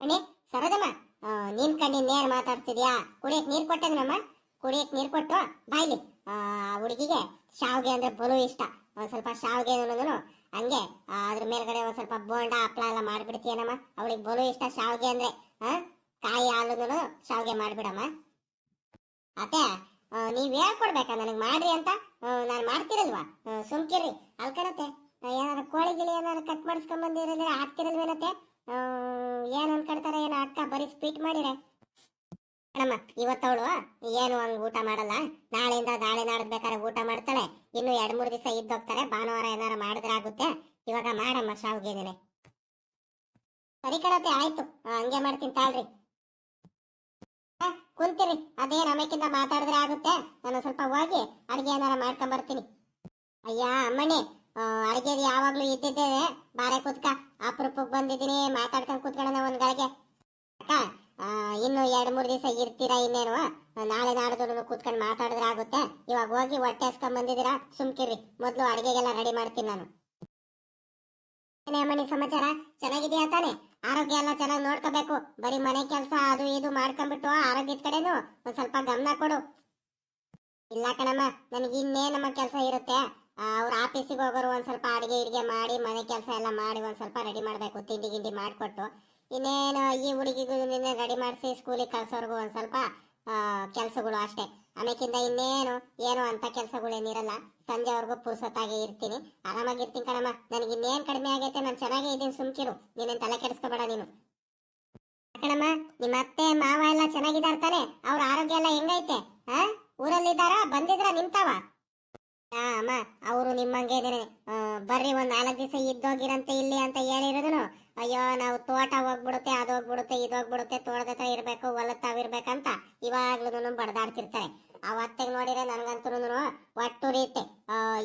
ಅಣ್ಣಿ ಸರೋಜಮ್ಮ ಆ, ನಿನ್ ಕಣ್ಣಿ ನೇರ್ ಮಾತಾಡ್ತಿದ್ಯಾ? ಕುಡಿಯಕ್ ನೀರ್ ಕೊಟ್ಟೆನಮ್ಮ ಕುಡಿಯಕ್ ನೀರ್ ಕೊಟ್ಟು ಬಾಯ್ಲಿ ಆ ಹುಡುಗಿಗೆ ಶಾವ್ಗೆ ಅಂದ್ರೆ ಬಲು ಇಷ್ಟ. ಒಂದ್ ಸ್ವಲ್ಪ ಶಾವ್ಗೆ ಅನ್ನೋದನು ಹಂಗೆ ಅದ್ರ ಮೇಲ್ಗಡೆ ಒಂದ್ ಸ್ವಲ್ಪ ಬೋಂಡ ಹಪ್ಳ ಎಲ್ಲ ಮಾಡ್ಬಿಡ್ತೀಯನಮ್ಮ? ಅವಳಿಗೆ ಬಲು ಇಷ್ಟ ಶಾವ್ಗೆ ಅಂದ್ರೆ ಕಾಯಿ ಹಾಲು ಶಾವ್ಗೆ ಮಾಡ್ಬಿಡಮ್ಮ. ಅತ್ತೆ ನೀವ್ ಹೇಳ್ಕೊಡ್ಬೇಕಾ? ನನಗ್ ಮಾಡ್ರಿ ಅಂತ? ನಾನು ಮಾಡ್ತಿರಲ್ವಾ? ಸುಮ್ಕಿರಿ ಅಲ್ಕಣತ್ತೆ ಏನಾರ ಕೋಳಿ ಗಿಳಿ ಏನಾರ ಕಟ್ ಮಾಡಿಸ್ಕೊಂಡ್ ಬಂದಿರೋದ್ರೆ ಹಾಕ್ತಿರಲ್ವೇನತ್ತೆ ಏನ್ ಅನ್ಕೊಳ್ತಾರೆ ಏನೋ ಅಕ್ಕ ಬರೀ ಸ್ಪೀಟ್ ಮಾಡಿರ. ಕಣಮ್ಮ ಇವತ್ತವಳು ಏನು ಹಂಗ್ ಊಟ ಮಾಡಲ್ಲ? ನಾಳೆಯಿಂದ ನಾಳೆ ನಾಡದ್ ಊಟ ಮಾಡ್ತಾಳೆ. ಇನ್ನು ಎರಡ್ ಮೂರ್ ದಿವಸ ಇದ್ದೋಗ್ತಾರೆ ಭಾನುವಾರ ಏನಾರ ಮಾಡಿದ್ರೆ ಆಗುತ್ತೆ. ಇವಾಗ ಮಾಡಮ್ಮ, ಶಾವ್ಗೆ ಸರಿ ಕಣತ್ತೆ, ಆಯ್ತು. ಹಂಗೆ ಮಾಡ್ತೀನಿ, ತಾಳ್ರಿ. ಕುಂತಿರಿ. ಅದೇನ್ ಅಮ್ಮಕ್ಕಿಂತ ಮಾತಾಡಿದ್ರೆ ಆಗುತ್ತೆ. ನಾನು ಸ್ವಲ್ಪ ಹೋಗಿ ಅಡಿಗೆ ಏನಾರ ಮಾಡ್ಕೊಂಡ್ ಬರ್ತೀನಿ ಅಯ್ಯ, ಅಮ್ಮಣ್ಣಿ ಅಡಿಗೆ ಯಾವಾಗ್ಲೂ ಇದ್ದಿದ್ದೆ. ಬಾರೆ ಕೂತ್ಕ. ಅಪರೂಪಕ್ಕೆ ಬಂದಿದ್ದೀನಿ. ಮಾತಾಡ್ಕೊಂಡ್ ಕೂತ್ಕೊಳ್ಳೋಣ ಒಂದ್ ಗಳಿಗೆ. ಅಕ್ಕ ಇನ್ನು ಎರಡ್, ಮೂರ್ ದಿವಸ ಇರ್ತೀರಾ ಇನ್ನೇನು? ನಾಳೆ ನಾಡ್ದು ಕೂತ್ಕೊಂಡು ಮಾತಾಡಿದ್ರೆ ಆಗುತ್ತೆ. ಇವಾಗ ಹೋಗಿ ಹೊಟ್ಟೆ ಹಸ್ಕೊಂಡ್ ಬಂದಿದ್ದೀರಾ? ಸುಮ್ಕಿರಿ ಮೊದ್ಲು ಅಡಿಗೆಗೆಲ್ಲ ರೆಡಿ ಮಾಡ್ತೀನಿ ನಾನು. ಏನೇ ಮಣಿ ಸಮಾಚಾರ? ಚೆನ್ನಾಗಿದೆಯಾ ತಾನೆ? ಆರೋಗ್ಯ ಎಲ್ಲ ಚೆನ್ನಾಗಿ ನೋಡ್ಕೋಬೇಕು. ಬರೀ ಮನೆ ಕೆಲಸ, ಅದು ಇದು ಮಾಡ್ಕೊಂಡ್ಬಿಟ್ಟು ಆರೋಗ್ಯದ ಕಡೆನು ಒಂದ್ ಸ್ವಲ್ಪ ಗಮನ ಕೊಡು. ಇಲ್ಲ ಕಣಮ್ಮ, ನನಗೆ ಇನ್ನೇನಮ್ಮ ಕೆಲಸ ಇರುತ್ತೆ? ಅವ್ರ ಆಫೀಸಿಗೆ ಹೋಗೋರು ಒಂದ್ ಸ್ವಲ್ಪ ಅಡಿಗೆ ಇಡಿಗೆ ಮಾಡಿ, ಮನೆ ಕೆಲಸ ಎಲ್ಲ ಮಾಡಿ ಒಂದ್ ಸ್ವಲ್ಪ ರೆಡಿ ಮಾಡ್ಬೇಕು, ತಿಂಡಿ ಗಿಂಡಿ ಮಾಡಿಕೊಟ್ಟು. ಇನ್ನೇನು ಈ ಹುಡುಗಿಗೂ ನಿನ್ನೆ ರೆಡಿ ಮಾಡಿಸಿ, ಸ್ಕೂಲಿಗೆ ಕಳ್ಸೋರ್ಗು ಒಂದ್ ಸ್ವಲ್ಪ ಕೆಲಸಗಳು ಅಷ್ಟೇ. ಆಮೇಕಿಂದ ಇನ್ನೇನು, ಏನು ಅಂತ ಕೆಲಸಗಳೇನಿರಲ್ಲ ಸಂಜೆವರೆಗೂ ಪುರ್ಸೊತ್ತಾಗಿ ಇರ್ತೀನಿ. ಆರಾಮಾಗಿರ್ತೀನಿ ಕಣಮ್ಮ. ನನಗೆ ಇನ್ನೇನು ಕಡಿಮೆ ಆಗೈತೆ, ನಾನು ಚೆನ್ನಾಗೇ ಇದ್ದೀನಿ ಸುಮ್ಕಿರು ನೀನೇನು ತಲೆ ಕೆಡಿಸ್ಕೋಬೇಡ ನೀನು. ಕಣಮ್ಮ, ನಿಮ್ಮ ಅತ್ತೆ, ಮಾವ ಎಲ್ಲ ಚೆನ್ನಾಗಿದ್ದಾರೆ ತಾನೆ? ಅವ್ರ ಆರೋಗ್ಯ ಎಲ್ಲ ಹೆಂಗೈತೆ? ಹಾ ಊರಲ್ಲಿದ್ದಾರ? ಬಂದಿದ್ರ ನಿಂತಾವ? ಹಾ ಅಮ್ಮ, ಅವರು ನಿಮ್ಮಂಗೆ ಇದ್ದಾರೆ ಬರ್ರಿ ಒಂದ್ ನಾಲ್ಕು ದಿವಸ ಇದ್ದೋಗಿರಂತೆ ಇಲ್ಲಿ ಅಂತ ಹೇಳಿರೋದನು ಅಯ್ಯೋ ನಾವು ತೋಟ ಹೋಗ್ಬಿಡುತ್ತೆ ಅದು ಹೋಗ್ಬಿಡುತ್ತೆ ಇದು ಹೋಗ್ಬಿಡುತ್ತೆ ತೋಟದ ಹತ್ರ ಇರ್ಬೇಕು ಹೊಲದ ತಾವಿರ್ಬೇಕಂತ ಇವಾಗ್ಲೂ ಬಡದಾಡ್ತಿರ್ತಾರೆ. ಅವತ್ತೆಗ್ ನೋಡಿದ್ರೆ ನನ್ಗಂತೂ ಒಟ್ಟು ರೀತಿ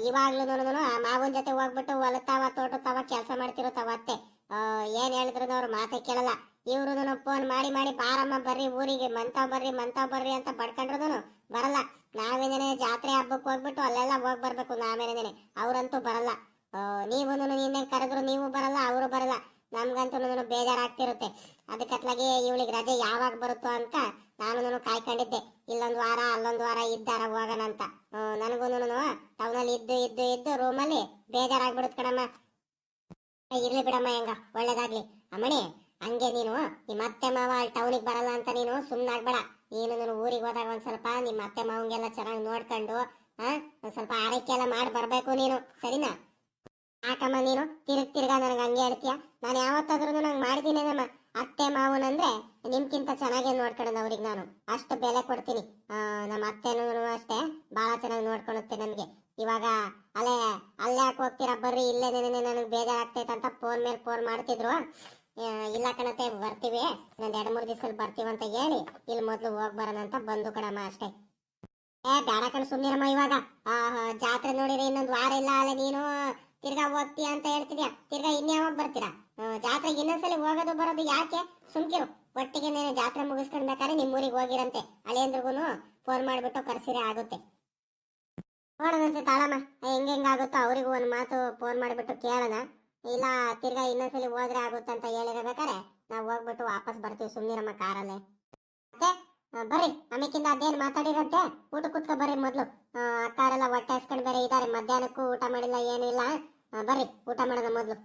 ಇವಾಗ್ಲೂ ಆ ಮಾವನ ಜೊತೆ ಹೋಗ್ಬಿಟ್ಟು ಹೊಲತಾವ ತೋಟ ತಾವ ಕೆಲಸ ಮಾಡ್ತಿರೋ ಅವತ್ತೆ. ಆ, ಏನ್ ಹೇಳಿದ್ರು ಅವ್ರ ಮಾತೇ ಕೇಳಲ್ಲ. ಇವ್ರು ಫೋನ್ ಮಾಡಿ ಮಾಡಿ ಬಾರಮ್ಮ ಬರ್ರಿ ಊರಿಗೆ ಮಂತಾವ್ ಬರ್ರಿ ಮಂತಾವ್ ಬರ್ರಿ ಅಂತ ಪಡ್ಕೊಂಡ್ರದನು ಬರಲ್ಲ. ನಾವೇನೇನೆ ಜಾತ್ರೆ ಹಬ್ಬಕ್ಕೆ ಹೋಗ್ಬಿಟ್ಟು ಅಲ್ಲೆಲ್ಲ ಹೋಗ್ ಬರ್ಬೇಕು ನಾವೇನೇನೆ. ಅವ್ರಂತೂ ಬರಲ್ಲ. ನೀವು ನೀನೇ ಕರೆದ್ರು ನೀವು ಬರಲ್ಲ ಅವರು ಬರಲ್ಲ. ನಮ್ಗಂತೂ ಬೇಜಾರಾಗ್ತಿರುತ್ತೆ. ಅದಕ್ಕತ್ಲಾಗೆ ಇವಳಿಗೆ ರಜೆ ಯಾವಾಗ ಬರುತ್ತೋ ಅಂತ ನಾನು ಕಾಯ್ಕೊಂಡಿದ್ದೆ. ಇಲ್ಲೊಂದು ವಾರ, ಅಲ್ಲೊಂದು ವಾರ ಇದ್ದಾರ ಹೋಗೋಣ ಅಂತ. ನನಗೂ ಟೌನಲ್ಲಿ ಇದ್ದು ಇದ್ದು ಇದ್ದು ರೂಮಲ್ಲಿ ಬೇಜಾರಾಗ್ಬಿಡುತ್ತೆ ಕಣಮ್ಮ. ಇರ್ಲಿ ಬಿಡಮ್ಮ ಹೆಂಗ, ಒಳ್ಳೇದಾಗ್ಲಿ. ಅಮ್ಮಣಿ, ಹಂಗೆ ನೀನು, ನಿಮ್ಮ ಅತ್ತೆ ಮಾವ ಟೌನಿಗೆ ಬರಲ್ಲ ಅಂತ ನೀನು ಸುಮ್ಮನಾಗ್ಬೇಡ ನೀನು ನಾನು ಊರಿಗೆ ಹೋದಾಗ ಒಂದ್ ಸ್ವಲ್ಪ ನಿಮ್ಮ ಅತ್ತೆ ಮಾವಂಗೆಲ್ಲ ಚೆನ್ನಾಗಿ ನೋಡ್ಕೊಂಡು ಆ ಒಂದ್ ಸ್ವಲ್ಪ ಆರೈಕೆ ಎಲ್ಲ ಮಾಡಿ ಬರಬೇಕು ನೀನು, ಸರಿನಾ? ಯಾಕಮ್ಮ ನೀನು ತಿರುಗ್ ತಿರ್ಗ ನನಗೆ ಹಂಗೆ ಹೇಳ್ತೀಯ? ನಾನು ಯಾವತ್ತಾದ್ರೂ ನಂಗೆ ಮಾಡಿದ್ದೀನೇನಮ್ಮ ಅತ್ತೆ ಮಾವನಂದ್ರೆ ನಿಮ್ಗಿಂತ ಚೆನ್ನಾಗೇ ನೋಡ್ಕೊಳ್ಳೋದು ಅವ್ರಿಗೆ ನಾನು. ಅಷ್ಟು ಬೆಲೆ ಕೊಡ್ತೀನಿ. ನಮ್ಮ ಅತ್ತೆನೂ ಅಷ್ಟೇ ಭಾಳ ಚೆನ್ನಾಗಿ ನೋಡ್ಕೊಳುತ್ತೆ ನನಗೆ. ಇವಾಗ ಅಲ್ಲೇ ಅಲ್ಲೇ ಯಾಕೆ ಹೋಗ್ತೀರಾ ಬರ್ರಿ, ಇಲ್ಲೇ ನೆನೆ ನನಗೆ ಬೇಜಾರಾಗ್ತೈತೆ ಅಂತ ಫೋನ್ ಮೇಲೆ ಫೋನ್ ಮಾಡ್ತಿದ್ರು. ಇಲ್ಲ ಕಣತೆ ಬರ್ತೀವಿ. ನಂದು ಎರಡು ಮೂರು ದಿವಸದಲ್ಲಿ ಬರ್ತೀವಿ ಅಂತ ಹೇಳಿ ಇಲ್ಲಿ ಮೊದಲು ಹೋಗಿ ಬರೋಣ ಅಂತ ಬಂದು ಕಣಮ್ಮ ಅಷ್ಟೇ. ಏ ಬೇಡ ಕಣ್ ಸುಮ್ಮನಿರಮ್ಮ ಇವಾಗ. ಜಾತ್ರೆ ನೋಡಿರಿ ಇನ್ನೊಂದು ವಾರ ಇಲ್ಲ ಅಲ್ಲ ನೀನು. ತಿರ್ಗಾ ಹೋಗ್ತೀಯ ಅಂತ ಹೇಳ್ತಿದ್ಯಾ? ತಿರ್ಗಾ ಇನ್ಯಾವಾಗ ಬರ್ತೀರಾ? ಜಾತ್ರೆಗೆ ಇನ್ನೊಂದ್ಸಲಿ ಹೋಗೋದು ಬರೋದು ಯಾಕೆ? ಸುಮ್ಕಿರು. ಒಟ್ಟಿಗೆ ನೀನು ಜಾತ್ರೆ ಮುಗಿಸ್ಕೊಂಡ್ ಬೇಕಾದ್ರೆ ನಿಮ್ಮ ಊರಿಗೆ ಹೋಗಿರಂತೆ. ಅಳಿಯಂದ್ರಿಗೂ ಫೋನ್ ಮಾಡಿಬಿಟ್ಟು ಕರ್ಸಿರೆ ಆಗುತ್ತೆ. ನೋಡೋದಂತೆ ತಾಳಮ್ಮ. ಹೆಂಗ್ ಹೆಂಗಾಗುತ್ತೋ ಅವ್ರಿಗೂ ಒಂದು ಮಾತು ಫೋನ್ ಮಾಡಿಬಿಟ್ಟು ಕೇಳೋಣ. ಇಲ್ಲ, ತಿರ್ಗಾ ಇನ್ನೊಂದ್ಸಲಿ ಹೋದ್ರೆ ಆಗುತ್ತೆ ಅಂತ ಹೇಳಿರ್ಬೇಕಾರೆ ನಾವು ಹೋಗ್ಬಿಟ್ಟು ವಾಪಸ್ ಬರ್ತೀವಿ ಸುಮ್ಮನಿರಮ್ಮ ಕಾರಲ್ಲೇ. ಬರ್ರಿ. ಆಮೇಕಿಂದ ಅದೇನು ಮಾತಾಡಿರಂತೆ ಊಟ ಕುತ್ಕೊ ಬರ್ರಿ ಮೊದಲು. ಅಕ್ಕಾರೆಲ್ಲ ಹೊಟ್ಟೆ ಹಸ್ಕೊಂಡು ಬೇರೆ ಇದ್ದಾರೆ ಮಧ್ಯಾಹ್ನಕ್ಕೂ ಊಟ ಮಾಡಿಲ್ಲ ಏನೂ ಇಲ್ಲ. ಬರ್ರಿ ಊಟ ಮಾಡೋಣ ಮೊದಲು.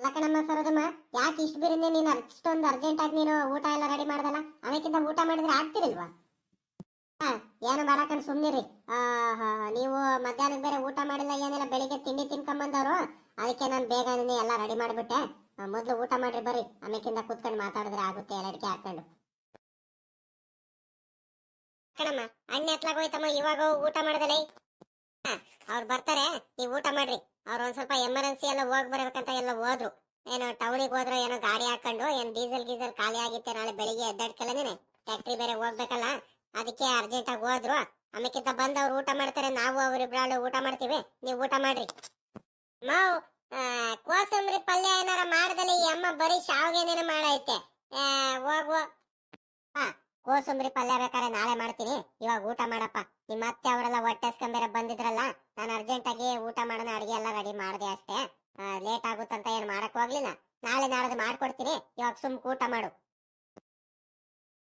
ಲಕ್ಕಣಮ್ಮ ಸರೋದಮ್ಮ ಯಾಕೆ ಇಷ್ಟು ಬಿರಿಂದ ನೀನು? ಇಷ್ಟೊಂದು ಅರ್ಜೆಂಟ್ ಆಗಿ ನೀನು ಊಟ ಎಲ್ಲ ರೆಡಿ ಮಾಡ್ದಲ್ಲ? ಆಮೇಕಿಂದ ಊಟ ಮಾಡಿದ್ರೆ ಆಗ್ತಿರಿಲ್ವಾ? ಏನು ಮಾಡಕಂಡು ಹಾ, ನೀವು ಮಧ್ಯಾಹ್ನಕ್ಕೆ ಬೇರೆ ಊಟ ಮಾಡಿಲ್ಲ ಏನಿಲ್ಲ ಬೆಳಿಗ್ಗೆ ತಿಂಡಿ ತಿನ್ಕೊಂಬಂದವರು ಅದಕ್ಕೆ ನಾನು ಬೇಗನೆ ಎಲ್ಲ ರೆಡಿ ಮಾಡಿಬಿಟ್ಟೆ. ಮೊದಲು ಊಟ ಮಾಡಿರಿ ಬರ್ರಿ. ಆಮೇಕಿಂದ ಕೂತ್ಕೊಂಡು ಮಾತಾಡಿದ್ರೆ ಆಗುತ್ತೆ ಎಲ್ಲ ಅಡಿಕೆ ಹಾಕೊಂಡು. ಕಣಮ್ಮ, ಅಣ್ಣ ಎತ್ಲಾಗ ಹೋಯ್ತಮ್ಮ, ಇವಾಗ ಊಟ ಮಾಡದಲ್ಲ ಅವ್ರು ಬರ್ತಾರೆ, ನೀವು ಊಟ ಮಾಡ್ರಿ. ಅವ್ರು ಒಂದ್ ಸ್ವಲ್ಪ ಎಮರ್ಜೆನ್ಸಿ ಎಲ್ಲ ಹೋಗಿ ಬರ್ಬೇಕಂತ ಎಲ್ಲ ಹೋದ್ರು. ಏನೋ ಟೌನಿಗೆ ಹೋದ್ರು ಏನೋ ಗಾಡಿ ಹಾಕೊಂಡು, ಏನ್ ಡೀಸೆಲ್ ಗೀಸೆಲ್ ಖಾಲಿ ಆಗಿತ್ತೆ ನಾಳೆ ಬೆಳಿಗ್ಗೆ ಎದ್ದಾಡ್ಕಲ್ಲೇನೆ ಫ್ಯಾಕ್ಟ್ರಿ ಬೇರೆ ಹೋಗ್ಬೇಕಲ್ಲ, ಅದಕ್ಕೆ ಅರ್ಜೆಂಟ್ ಆಗಿ ಹೋದ್ರು. ಆಮೇಕಿಂತ ಬಂದು ಅವ್ರು ಊಟ ಮಾಡ್ತಾರೆ, ನಾವು ಅವರಿಬ್ರಾಳು ಊಟ ಮಾಡ್ತೀವಿ, ನೀವು ಊಟ ಮಾಡ್ರಿ. ಮಾವು ಕೋಸಂಬರಿ ಪಲ್ಯ ಏನಾರ ಮಾಡ್ದಲ್ಲಿ ಈ ಅಮ್ಮ ಬರೀ ಶಾವ್ಗೆನೇನ ಮಾಡೈತೆ. ಹೋಗುವ ಹೋಗು. ಹಾ. ಕೋಸಂಬರಿ ಪಲ್ಯ ಬೇಕಾದ್ರೆ ನಾಳೆ ಮಾಡ್ತೀನಿ. ಇವಾಗ ಊಟ ಮಾಡಪ್ಪ. ನಿಮ್ಮ ಅತ್ತೆ ಅವರೆಲ್ಲ ಹೊಟ್ಟೆ ಬೇರೆ ಬಂದಿದ್ರಲ್ಲ, ನಾನು ಅರ್ಜೆಂಟ್ ಆಗಿ ಊಟ ಮಾಡೋಣ, ಅಡಿಗೆ ಎಲ್ಲ ರೆಡಿ ಮಾಡಿದೆ ಅಷ್ಟೇ. ಲೇಟ್ ಆಗುತ್ತಂತ ಏನು ಮಾಡಕ್ ಹೋಗ್ಲಿಲ್ಲ ನಾಳೆ ನಾಳೆ ಮಾಡ್ಕೊಡ್ತೀನಿ. ಇವಾಗ ಸುಮ್ ಊಟ ಮಾಡು.